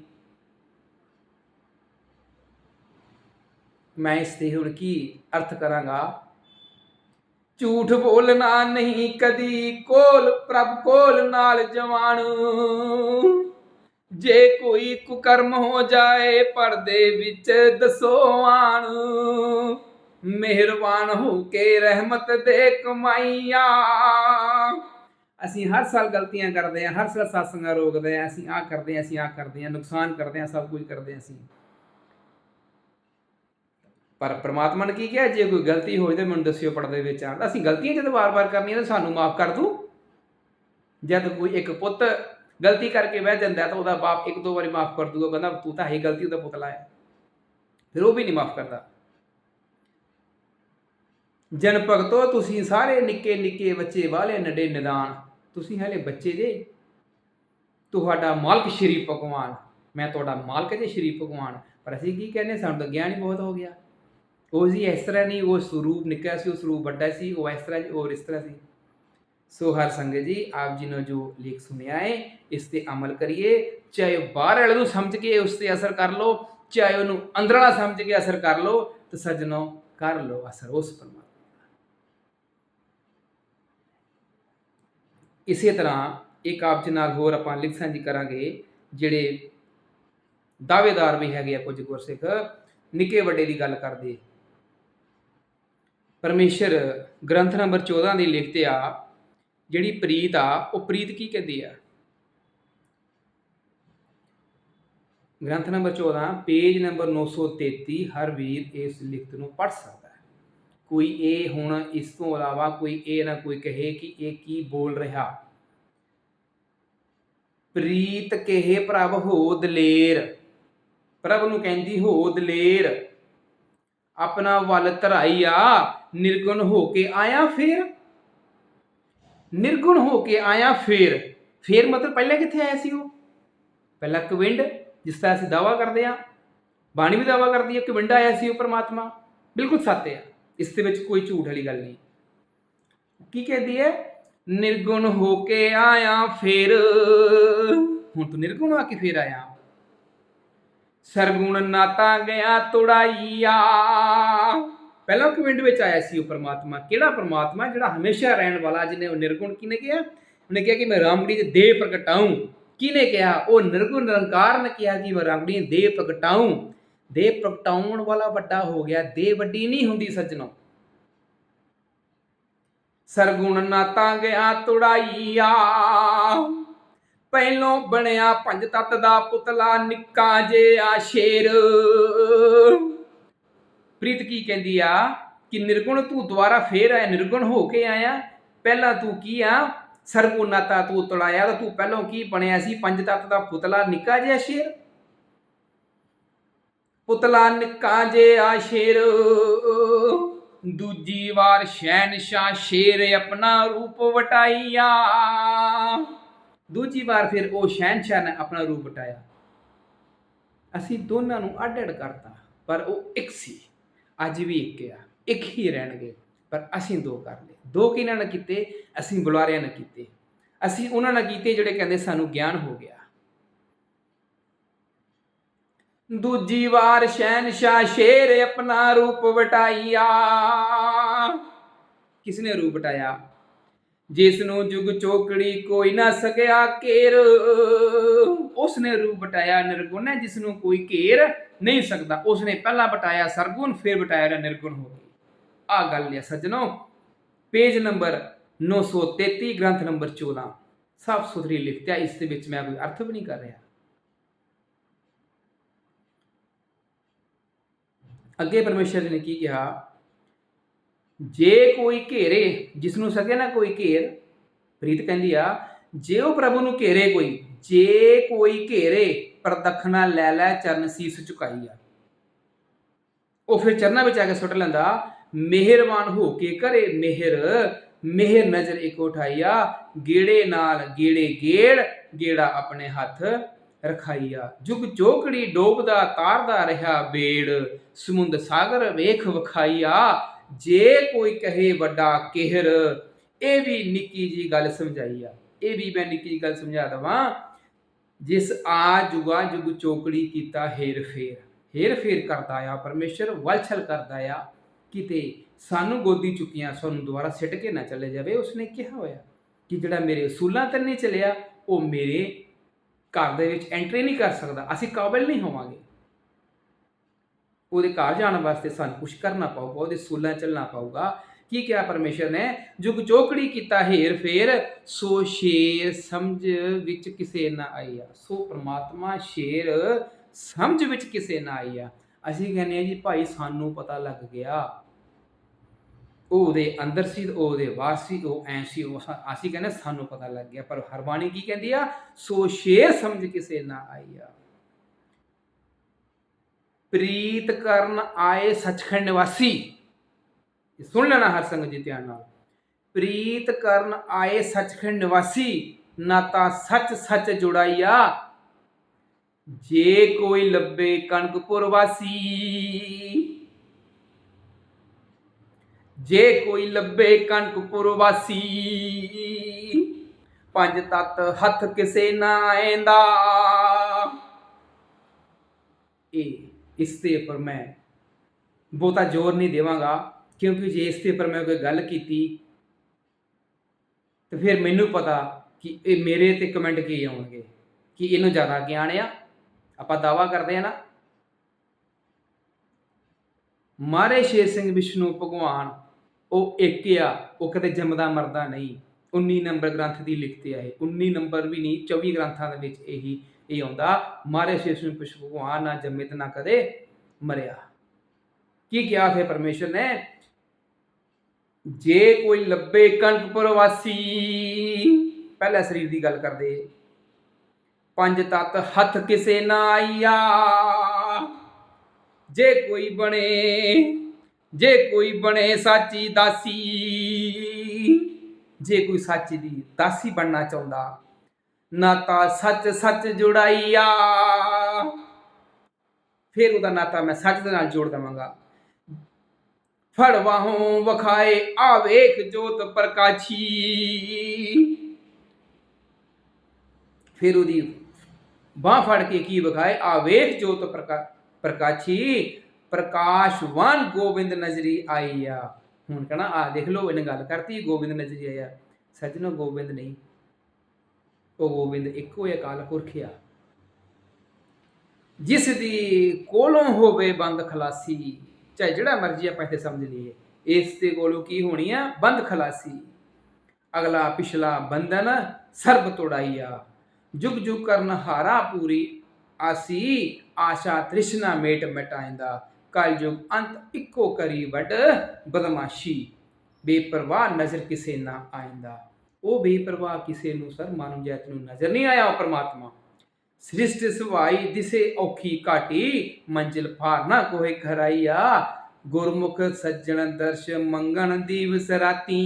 [SPEAKER 1] ਮੈਂ ਇਸ ਤੇ ਹੁਣ ਕੀ ਅਰਥ ਕਰਾਂਗਾ? ਝੂਠ ਬੋਲਣਾ ਨਹੀਂ ਕਦੀ, ਕੋਲ ਪ੍ਰਭ ਕੋਲ ਨਾਲ ਜਵਾਨ। ਜੇ ਕੋਈ ਕੁਕਰਮ ਹੋ ਜਾਏ, ਪਰਦੇ ਵਿੱਚ ਦਸੋ ਆਣ। ਮਿਹਰਬਾਨ ਹੋ ਕੇ ਰਹਿਮਤ ਦੇ ਕਮਾਈਆ। ਅਸੀਂ ਹਰ ਸਾਲ ਗਲਤੀਆਂ ਕਰਦੇ ਹਾਂ, ਹਰ ਸਾਲ ਸਾਸੰਗਾ ਰੋਕਦੇ ਹਾਂ, ਅਸੀਂ ਆਹ ਕਰਦੇ ਹਾਂ, ਅਸੀਂ ਆਹ ਕਰਦੇ ਹਾਂ, ਨੁਕਸਾਨ ਕਰਦੇ ਹਾਂ, ਸਭ ਕੁਝ ਕਰਦੇ ਹਾਂ ਅਸੀਂ। ਪਰ ਪ੍ਰਮਾਤਮਾ ਨੇ ਕੀ ਕਿਹਾ, ਜੇ ਕੋਈ ਗਲਤੀ ਹੋਈ ਤਾਂ ਮੈਨੂੰ ਦੱਸਿਓ ਪੜਦੇ ਵਿੱਚ ਆਣ ਅਸੀਂ ਗਲਤੀਆਂ ਜਦੋਂ ਵਾਰ-ਵਾਰ ਕਰਨੀਆਂ ਤਾਂ ਸਾਨੂੰ ਮਾਫ ਕਰ ਦੂ। ਜਦ ਕੋਈ ਇੱਕ ਪੁੱਤ ਗਲਤੀ ਕਰਕੇ ਬਹਿ ਜਾਂਦਾ ਤਾਂ ਉਹਦਾ ਬਾਪ ਇੱਕ ਦੋ ਵਾਰੀ ਮਾਫ ਕਰ ਦੂਗਾ, ਕਹਿੰਦਾ ਤੂੰ ਤਾਂ ਹੈ ਗਲਤੀ ਉਹਦਾ ਪੁੱਤ ਲਾਇਆ ਫਿਰ ਉਹ ਵੀ ਨਹੀਂ ਮਾਫ ਕਰਦਾ। ਜਨ ਭਗਤੋ, ਤੁਸੀਂ ਸਾਰੇ ਨਿੱਕੇ ਨਿੱਕੇ ਬੱਚੇ ਵਾਲੇ ਨਡੇ ਨਿਦਾਨ ਤੁਸੀਂ ਹਲੇ ਬੱਚੇ ਜੇ, ਤੁਹਾਡਾ ਮਾਲਕ ਸ਼੍ਰੀ ਭਗਵਾਨ। ਮੈਂ ਤੁਹਾਡਾ ਮਾਲਕ ਜੇ ਸ਼੍ਰੀ ਭਗਵਾਨ। ਪਰ ਅਸੀਂ ਕੀ ਕਹਿੰਦੇ, ਸਾਨੂੰ ਤਾਂ ਗਿਆਨ ਹੀ ਬਹੁਤ ਹੋ ਗਿਆ। ਉਹ ਜੀ ਇਸ ਤਰ੍ਹਾਂ ਨਹੀਂ, ਉਹ ਸਰੂਪ ਨਿੱਕਾ ਸੀ, ਉਹ ਸਰੂਪ ਵੱਡਾ ਸੀ, ਉਹ ਇਸ ਤਰ੍ਹਾਂ ਉਹ ਇਸ ਤਰ੍ਹਾਂ ਸੀ। ਸੋ ਹਰ ਸੰਗਤ ਜੀ, ਆਪ ਜੀ ਨੇ ਜੋ ਲੇਖ ਸੁਣਿਆ ਹੈ, ਇਸ ਤੇ ਅਮਲ ਕਰੀਏ। ਚਾਹੇ ਉਹ ਬਾਹਰ ਵਾਲੇ ਨੂੰ ਸਮਝ ਕੇ ਉਸ ਤੇ ਅਸਰ ਕਰ ਲਓ, ਚਾਹੇ ਉਹਨੂੰ ਅੰਦਰ ਵਾਲਾ ਸਮਝ ਕੇ ਅਸਰ ਕਰ ਲਓ, ਤੇ ਸਜਣੋ, ਕਰ ਲਓ ਅਸਰ ਉਸ ਪਰਮਾਤਮਾ ਦਾ ਇਸੇ ਤਰ੍ਹਾਂ ਇਹ ਕਾਬਜ਼ ਨਾਲ ਹੋਰ ਆਪਾਂ ਲਿਖ ਸਾਂਝੀ ਕਰਾਂਗੇ, ਜਿਹੜੇ ਦਾਅਵੇਦਾਰ ਵੀ ਹੈਗੇ ਆ ਕੁਝ ਗੁਰਸਿੱਖ, ਨਿੱਕੇ ਵੱਡੇ ਦੀ ਗੱਲ ਕਰਦੇ। ਪਰਮੇਸ਼ਰ ਗ੍ਰੰਥ ਨੰਬਰ 14 ਦੀ ਲਿਖਤੇ ਆ, ਜਿਹੜੀ ਪ੍ਰੀਤ ਆ, ਉਹ ਪ੍ਰੀਤ ਕੀ ਕਹਿੰਦੀ ਆ? ਗ੍ਰੰਥ ਨੰਬਰ 14 ਪੇਜ ਨੰਬਰ 933 ਹਰ ਵੀਰ ਇਸ ਲਿਖਤ ਨੂੰ ਪੜ੍ਹ ਸਕਦਾ। ਕੋਈ ਇਹ ਹੁਣ ਇਸ ਤੋਂ ਇਲਾਵਾ ਕੋਈ ਇਹ ਨਾ ਕੋਈ ਕਹੇ ਕਿ ਇਹ ਕੀ ਬੋਲ ਰਿਹਾ। ਪ੍ਰੀਤ ਕਹੇ, ਪ੍ਰਭ ਹੋ ਦਲੇਰ ਪ੍ਰਭ ਨੂੰ ਕਹਿੰਦੀ ਹੋ ਦਲੇਰ ਆਪਣਾ ਵੱਲ ਧਰਾਈ ਆ, ਨਿਰਗੁਣ ਹੋ ਕੇ ਆਇਆ ਫੇਰ। ਨਿਰਗੁਣ ਹੋ ਕੇ ਆਇਆ ਫੇਰ। ਫੇਰ ਮਤਲਬ ਪਹਿਲਾਂ ਕਿੱਥੇ ਆਇਆ ਸੀ ਉਹ? ਪਹਿਲਾਂ ਕਵਿੰਡ, ਜਿਸ ਤਰ੍ਹਾਂ ਅਸੀਂ ਦਾਵਾ ਕਰਦੇ ਆ ਬਾਣੀ ਵੀ ਦਾਵਾ ਕਰਦੀ ਹੈ ਕਵਿੰਡ ਆਇਆ ਸੀ ਉਹ ਪਰਮਾਤਮਾ। ਬਿਲਕੁਲ ਸੱਤ ਹੈ। ਇਸ ਦੇ ਵਿੱਚ ਕੋਈ ਝੂਠ ਵਾਲੀ ਗੱਲ ਨਹੀਂ। ਕੀ ਕਹਿੰਦੀ ਹੈ? ਨਿਰਗੁਣ ਹੋ ਕੇ ਆਇਆ ਫੇਰ। ਹੁਣ ਤੂੰ ਨਿਰਗੁਣ ਆ ਕੇ ਫੇਰ ਆਇਆ। ਸਰਗੁਣ ਨਾਤਾ ਗਿਆ ਤੁੜਾਈਆ। ਪਹਿਲਾਂ ਕਮੈਂਟ ਵਿੱਚ ਆਇਆ ਸੀ ਉਹ ਪਰਮਾਤਮਾ। ਕਿਹੜਾ ਪਰਮਾਤਮਾ? ਜਿਹੜਾ ਹਮੇਸ਼ਾ ਰਹਿਣ ਵਾਲਾ, ਜਿਹਨੇ ਉਹ ਨਿਰਗੁਣ ਕਿਨੇ ਕਿਹਾ? ਉਹਨੇ ਕਿਹਾ ਕਿ ਮੈਂ ਰਾਮੜੀ ਦੇ ਦੇਹ ਪ੍ਰਗਟਾਉਂ ਕਿਨੇ ਕਿਹਾ? ਉਹ ਨਿਰਗੁਣ ਨਿਰੰਕਾਰ ਨੇ ਕਿਹਾ ਕਿ ਮੈਂ ਰਾਮੜੀ ਦੇ ਦੇਹ ਪ੍ਰਗਟਾਉਂ ਦੇ ਪ੍ਰਗਟਾਉਣ ਵਾਲਾ ਵੱਡਾ ਹੋ ਗਿਆ, ਦੇ ਵੱਡੀ ਨਹੀਂ ਹੁੰਦੀ ਸੱਜਣੋ। ਸਰਗੁਣ ਨਾ ਤਾਂ ਗਿਆ ਤੁੜਾਈਆ। ਪਹਿਲੋਂ ਬਣਿਆ ਪੰਜ ਤੱਤ ਦਾ ਪੁਤਲਾ, ਨਿੱਕਾ ਜਿਹਾ ਸ਼ੇਰ। ਪ੍ਰੀਤ ਕੀ ਕਹਿੰਦੀ ਆ? ਕਿ ਨਿਰਗੁਣ ਤੂੰ ਦੁਬਾਰਾ ਫੇਰ ਆਇਆ, ਨਿਰਗੁਣ ਹੋ ਕੇ ਆਇਆ। ਪਹਿਲਾਂ ਤੂੰ ਕੀ ਆ? ਸਰਗੁਣਤਾ ਤੂੰ ਤੜਾਇਆ ਤਾਂ ਤੂੰ ਪਹਿਲਾਂ ਕੀ ਬਣਿਆ ਸੀ? ਪੰਜ ਤੱਤ ਦਾ ਪੁਤਲਾ, ਨਿੱਕਾ ਜਿਹਾ ਸ਼ੇਰ। ਪੁਤਲਾ ਨਿੱਕਾ ਜੇ ਆ ਸ਼ੇਰ। ਦੂਜੀ ਵਾਰ ਸ਼ਹਿਨशाह ਸ਼ੇਰ ਆਪਣਾ ਰੂਪ ਵਟਾਈਆ ਦੂਜੀ ਵਾਰ ਫਿਰ ਉਹ ਸ਼ਹਿਨशाह ਨੇ ਆਪਣਾ ਰੂਪ ਵਟਾਇਆ। ਅਸੀਂ ਦੋਨਾਂ ਨੂੰ ਅੱਡ-ਅੱਡ ਕਰਤਾ, ਪਰ ਉਹ ਇੱਕ ਸੀ। ਅੱਜ ਵੀ ਇੱਕ ਆ, ਇੱਕ ਹੀ ਰਹਿਣਗੇ, ਪਰ ਅਸੀਂ ਦੋ ਕਰ ਲਏ। ਦੋ ਕਿਹਨਾਂ ਨੇ ਕੀਤੇ? ਅਸੀਂ ਬੁਲਾਰਿਆਂ ਨੇ ਕੀਤੇ। ਅਸੀਂ ਉਹਨਾਂ ਨਾਲ ਕੀਤੇ ਜਿਹੜੇ ਕਹਿੰਦੇ ਸਾਨੂੰ ਗਿਆਨ ਹੋ ਗਿਆ। ਦੂਜੀ ਵਾਰ ਸ਼ਹਿਨशाह ਸ਼ੇਰ ਆਪਣਾ ਰੂਪ ਵਟਾਈਆ ਕਿਸ ਨੇ ਰੂਪ ਵਟਾਇਆ? ਜਿਸ ਨੂੰ ਜੁਗ ਚੋਕੜੀ ਕੋਈ ਨਾ ਸਕਿਆ ਘੇਰ। ਉਸ ਨੇ ਰੂਪ ਵਟਾਇਆ ਨਿਰਗੁਣ ਹੈ ਜਿਸ ਨੂੰ ਕੋਈ ਘੇਰ ਨਹੀਂ ਸਕਦਾ। ਉਸ ਨੇ ਪਹਿਲਾਂ ਵਟਾਇਆ ਸਰਗੁਣ, ਫਿਰ ਵਟਾਇਆ ਨਿਰਗੁਣ ਹੋ ਗਈ ਆ ਗੱਲ ਹੈ ਸੱਜਣੋ, ਪੇਜ ਨੰਬਰ 933 ਗ੍ਰੰਥ ਨੰਬਰ 14 ਸਾਫ਼ ਸੁਥਰੀ ਲਿਖਤਿਆ, ਇਸ ਦੇ ਵਿੱਚ ਮੈਂ ਕੋਈ ਅਰਥ ਵੀ ਨਹੀਂ ਕਰ ਰਿਹਾ। ਅੱਗੇ ਪਰਮੇਸ਼ਰ ਨੇ ਕੀ ਕਿਹਾ? ਜੇ ਕੋਈ ਘੇਰੇ ਜਿਸ ਨੂੰ ਸਕੇ ਨਾ ਕੋਈ ਘੇਰ, ਪ੍ਰੀਤ ਕਹਿੰਦੀ ਆ, ਜੇ ਉਹ ਪ੍ਰਭੂ ਨੂੰ ਘੇਰੇ ਕੋਈ, ਜੇ ਕੋਈ ਘੇਰੇ ਪ੍ਰਦਖਣਾ ਲੈ ਲੈ, ਚਰਨ ਸੀਸ ਝੁਕਾਈ ਆ। ਉਹ ਫਿਰ ਚਰਨਾਂ ਵਿੱਚ ਆ ਕੇ ਸੁੱਟ ਲੈਂਦਾ ਮਿਹਰਬਾਨ ਹੋ ਕੇ ਕਰੇ ਮਿਹਰ ਮਿਹਰ ਨਜ਼ਰ ਇੱਕ ਉਠਾਈਆ ਗੇੜੇ ਨਾਲ ਗੇੜੇ ਗੇੜ, ਗੇੜਾ ਆਪਣੇ ਹੱਥ ਰਖਾਈਆ ਜੁਗ ਚੋਕੜੀ ਡੋਬਦਾ, ਤਾਰਦਾ ਰਿਹਾ ਬੇੜ। ਸਮੁੰਦ ਸਾਗਰ ਵੇਖ ਵਖਾਈਆ ਜੇ ਕੋਈ ਕਹੇ ਵੱਡਾ ਕਹਿਰ, ਇਹ ਵੀ ਨਿੱਕੀ ਜੀ ਗੱਲ ਸਮਝਾਈ ਆ। ਇਹ ਵੀ ਮੈਂ ਨਿੱਕੀ ਜੀ ਗੱਲ ਸਮਝਾ ਦਵਾਂ। ਜਿਸ ਆ ਜੁਗਾ ਜੁਗ ਚੋਕੜੀ ਕੀਤਾ ਹੇਰ ਫੇਰ। ਹੇਰ ਫੇਰ ਕਰਦਾ ਆ, ਪਰਮੇਸ਼ਰ ਵਲਛਲ ਕਰਦਾ ਆ। ਕਿਤੇ ਸਾਨੂੰ ਗੋਦੀ ਚੁੱਕੀਆਂ, ਸਾਨੂੰ ਦੁਬਾਰਾ ਸਿੱਟ ਕੇ ਨਾ ਚਲੇ ਜਾਵੇ, ਉਸਨੇ ਕਿਹਾ ਹੋਇਆ ਕਿ ਜਿਹੜਾ ਮੇਰੇ ਅਸੂਲਾਂ ਤੇ ਨਹੀਂ ਚੱਲਿਆ, ਉਹ ਮੇਰੇ ਘਰ ਦੇ ਵਿੱਚ ਐਂਟਰੀ ਨਹੀਂ ਕਰ ਸਕਦਾ। ਅਸੀਂ ਕਾਬਿਲ ਨਹੀਂ ਹੋਵਾਂਗੇ। ਉਹਦੇ ਘਰ ਜਾਣ ਵਾਸਤੇ ਸਾਨੂੰ ਕੁਝ ਕਰਨਾ ਪਊਗਾ, ਉਹਦੇ ਸੂਲਾਂ ਚੱਲਣਾ ਪਊਗਾ। ਕੀ ਕਿਹਾ ਪਰਮੇਸ਼ਰ ਨੇ? ਜੁਗ ਚੋਕੜੀ ਕੀਤਾ, ਹੇਰ ਫੇਰ ਸੋ ਸ਼ੇਰ ਸਮਝ ਵਿੱਚ ਕਿਸੇ ਨਾ ਆਈ ਆ ਸੋ ਪ੍ਰਮਾਤਮਾ ਸ਼ੇਰ ਸਮਝ ਵਿੱਚ ਕਿਸੇ ਨਾ ਆਈ ਆ ਅਸੀਂ ਕਹਿੰਦੇ ਆ ਜੀ, ਭਾਈ, ਸਾਨੂੰ ਪਤਾ ਲੱਗ ਗਿਆ। ਉਹ ਉਹਦੇ ਅੰਦਰ ਸੀ ਉਹ ਉਹਦੇ ਬਾਹਰ ਸੀ, ਉਹ ਐ ਸੀ, ਉਹ ਅਸੀਂ ਕਹਿੰਦੇ ਸਾਨੂੰ ਪਤਾ ਲੱਗ ਗਿਆ। ਪਰ ਹਰਬਾਣੀ ਕੀ ਕਹਿੰਦੀ ਆ? ਸੋ ਸ਼ੇਰ ਸਮਝ ਕਿਸੇ ਨਾ ਆਈ ਆ ਪ੍ਰੀਤ ਕਰਨ ਆਏ ਸੱਚਖੰਡ ਨਿਵਾਸੀ। ਸੁਣ ਲੈਣਾ ਹਰ ਸੰਗਤ ਜੀ ਧਿਆਨ ਨਾਲ। ਪ੍ਰੀਤ ਕਰਨ ਆਏ ਸੱਚਖੰਡ ਨਿਵਾਸੀ, ਨਾ ਤਾਂ ਸੱਚ ਸੱਚ ਜੁੜਾਈਆ। ਜੇ ਕੋਈ ਲੱਭੇ ਕਣਕਪੁਰ ਵਾਸੀ। ਜੇ ਕੋਈ ਲੱਭੇ ਕਣਕਪੁਰ ਵਾਸੀ ਪੰਜ ਤਤ ਹੱਥ ਕਿਸੇ ਨਾ ਆਂਦਾ ਇਹ, ਇਸ ਦੇ ਉੱਪਰ ਮੈਂ ਬਹੁਤਾ ਜ਼ੋਰ ਨਹੀਂ ਦੇਵਾਂਗਾ, ਕਿਉਂਕਿ ਜੇ ਇਸ ਦੇ ਉੱਪਰ ਮੈਂ ਕੋਈ ਗੱਲ ਕੀਤੀ, ਤੇ ਫਿਰ ਮੈਨੂੰ ਪਤਾ ਕਿ ਇਹ ਮੇਰੇ ਤੇ ਕਮੈਂਟ ਕੀ ਆਉਣਗੇ, ਕਿ ਇਹਨੂੰ ਜ਼ਿਆਦਾ ਗਿਆਨ ਆ ਆਪਾਂ ਦਾਵਾ ਕਰਦੇ ਆ ਨਾ। ਮਾਰੇ ਸ਼ੇਰ ਸਿੰਘ ਵਿਸ਼ਨੂੰ, ਭਗਵਾਨ ਉਹ ਇੱਕ ਆ, ਉਹ ਕਦੇ ਜੰਮਦਾ ਮਰਦਾ ਨਹੀਂ। 19 ਨੰਬਰ ਗ੍ਰੰਥ ਦੀ ਲਿਖਤੇ ਆ ਇਹ। 19 ਨੰਬਰ ਵੀ ਨਹੀਂ 24 ਗ੍ਰੰਥਾਂ ਦੇ ਵਿੱਚ ਇਹੀ, ਇਹ ਆਉਂਦਾ, ਮਾਰੇ ਸ਼ੇਰ ਸਿੰਘ ਭਗਵਾਨ, ਨਾ ਜੰਮੇ ਤੇ ਨਾ ਕਦੇ ਮਰਿਆ। ਕੀ ਕਿਹਾ ਫਿਰ ਪਰਮੇਸ਼ਰ ਨੇ? ਜੇ ਕੋਈ ਲੱਭੇ ਕਣਕਪੁਰ ਪ੍ਰਵਾਸੀ, ਪਹਿਲਾ ਸਰੀਰ ਦੀ ਗੱਲ ਕਰਦੇ ਪੰਜ ਤਤ ਹੱਥ ਕਿਸੇ ਨਾ ਆਈਆ ਜੇ ਕੋਈ ਬਣੇ ਜੇ ਕੋਈ ਬਣੇ ਸਾਚੀ ਦਾਸੀ, ਜੇ ਕੋਈ ਸੱਚ ਦੀ ਦਾਸੀ ਬਣਨਾ ਚਾਹੁੰਦਾ ਨਾਤਾ ਸੱਚ ਸੱਚ ਜੁੜਾਈਆ। ਫਿਰ ਉਹਦਾ ਨਾਤਾ ਮੈਂ ਸੱਚ ਦੇ ਨਾਲ ਜੋੜ ਦਵਾਂਗਾ। ਫੜ ਵਾਹੋਂ ਵਖਾਏ, ਆ ਵੇਖ ਜੋਤ ਪ੍ਰਕਾਸ਼ੀ। ਫਿਰ ਉਹਦੀ ਬਾਹ ਫੜ ਕੇ ਕੀ ਵਿਖਾਏ? ਆ ਵੇਖ ਜੋਤ ਪ੍ਰਕਾ- ਪ੍ਰਕਾਸ਼ੀ। ਪ੍ਰਕਾਸ਼ਵਾਨ ਗੋਬਿੰਦ ਨਜ਼ਰੀ ਆਈ ਆ। ਹੁਣ ਕਹਣਾ ਆ ਦੇਖ ਲਓ, ਇਹਨੇ ਗੱਲ ਕਰਤੀ, ਗੋਬਿੰਦ ਨਜ਼ਰੀ ਆਇਆ। ਸੱਜਣੋ, ਗੋਬਿੰਦ ਨਹੀਂ। ਉਹ ਗੋਬਿੰਦ ਇੱਕੋ ਹੀ ਅਕਾਲ ਪੁਰਖ ਆ। ਜਿਸ ਦੀ ਕੋਲੋਂ ਹੋਵੇ ਬੰਦ ਖਲਾਸੀ, ਚਾਹੇ ਜਿਹੜਾ ਮਰਜ਼ੀ ਆਪਾਂ ਇੱਥੇ ਸਮਝ ਲਈਏ, ਇਸ ਦੇ ਕੋਲੋਂ ਕੀ ਹੋਣੀ ਆ? ਬੰਦ ਖਲਾਸੀ। ਅਗਲਾ ਪਿਛਲਾ ਬੰਧਨ ਸਰਬ ਤੋੜਾਈਆ ਜੁਗ ਜੁਗ ਕਰਨ ਹਾਰਾ ਪੂਰੀ, ਆਸੀ ਆਸ਼ਾ ਤ੍ਰਿਸ਼ਨਾ ਮੇਟ ਮਟਾਇੰਦਾ। ਕਲਯੁਗ ਅੰਤ ਇੱਕੋ ਕਰੀ ਵੱਡ ਬਦਮਾਸ਼ੀ। ਬੇਪਰਵਾਹ ਨਜ਼ਰ ਕਿਸੇ ਨਾ ਆਇੰਦਾ। ਉਹ ਬੇਪਰਵਾਹ ਕਿਸੇ ਨੂੰ ਸਰ ਮਾਨਵ ਜਾਤ ਨੂੰ ਨਜ਼ਰ ਨਹੀਂ ਆਇਆ ਉਹ ਪਰਮਾਤਮਾ। ਸ੍ਰਿਸ਼ਟ ਸਵਾਈ ਦਿਸੇ ਔਖੀ ਘਾਟੀ, ਮੰਜ਼ਿਲ ਫਾਰ ਨਾ ਕੋਏ ਖਰਾਈਆ ਗੁਰਮੁਖ ਸੱਜਣ ਦਰਸ਼ ਮੰਗਣ ਦੀਵਸ ਰਾਤੀ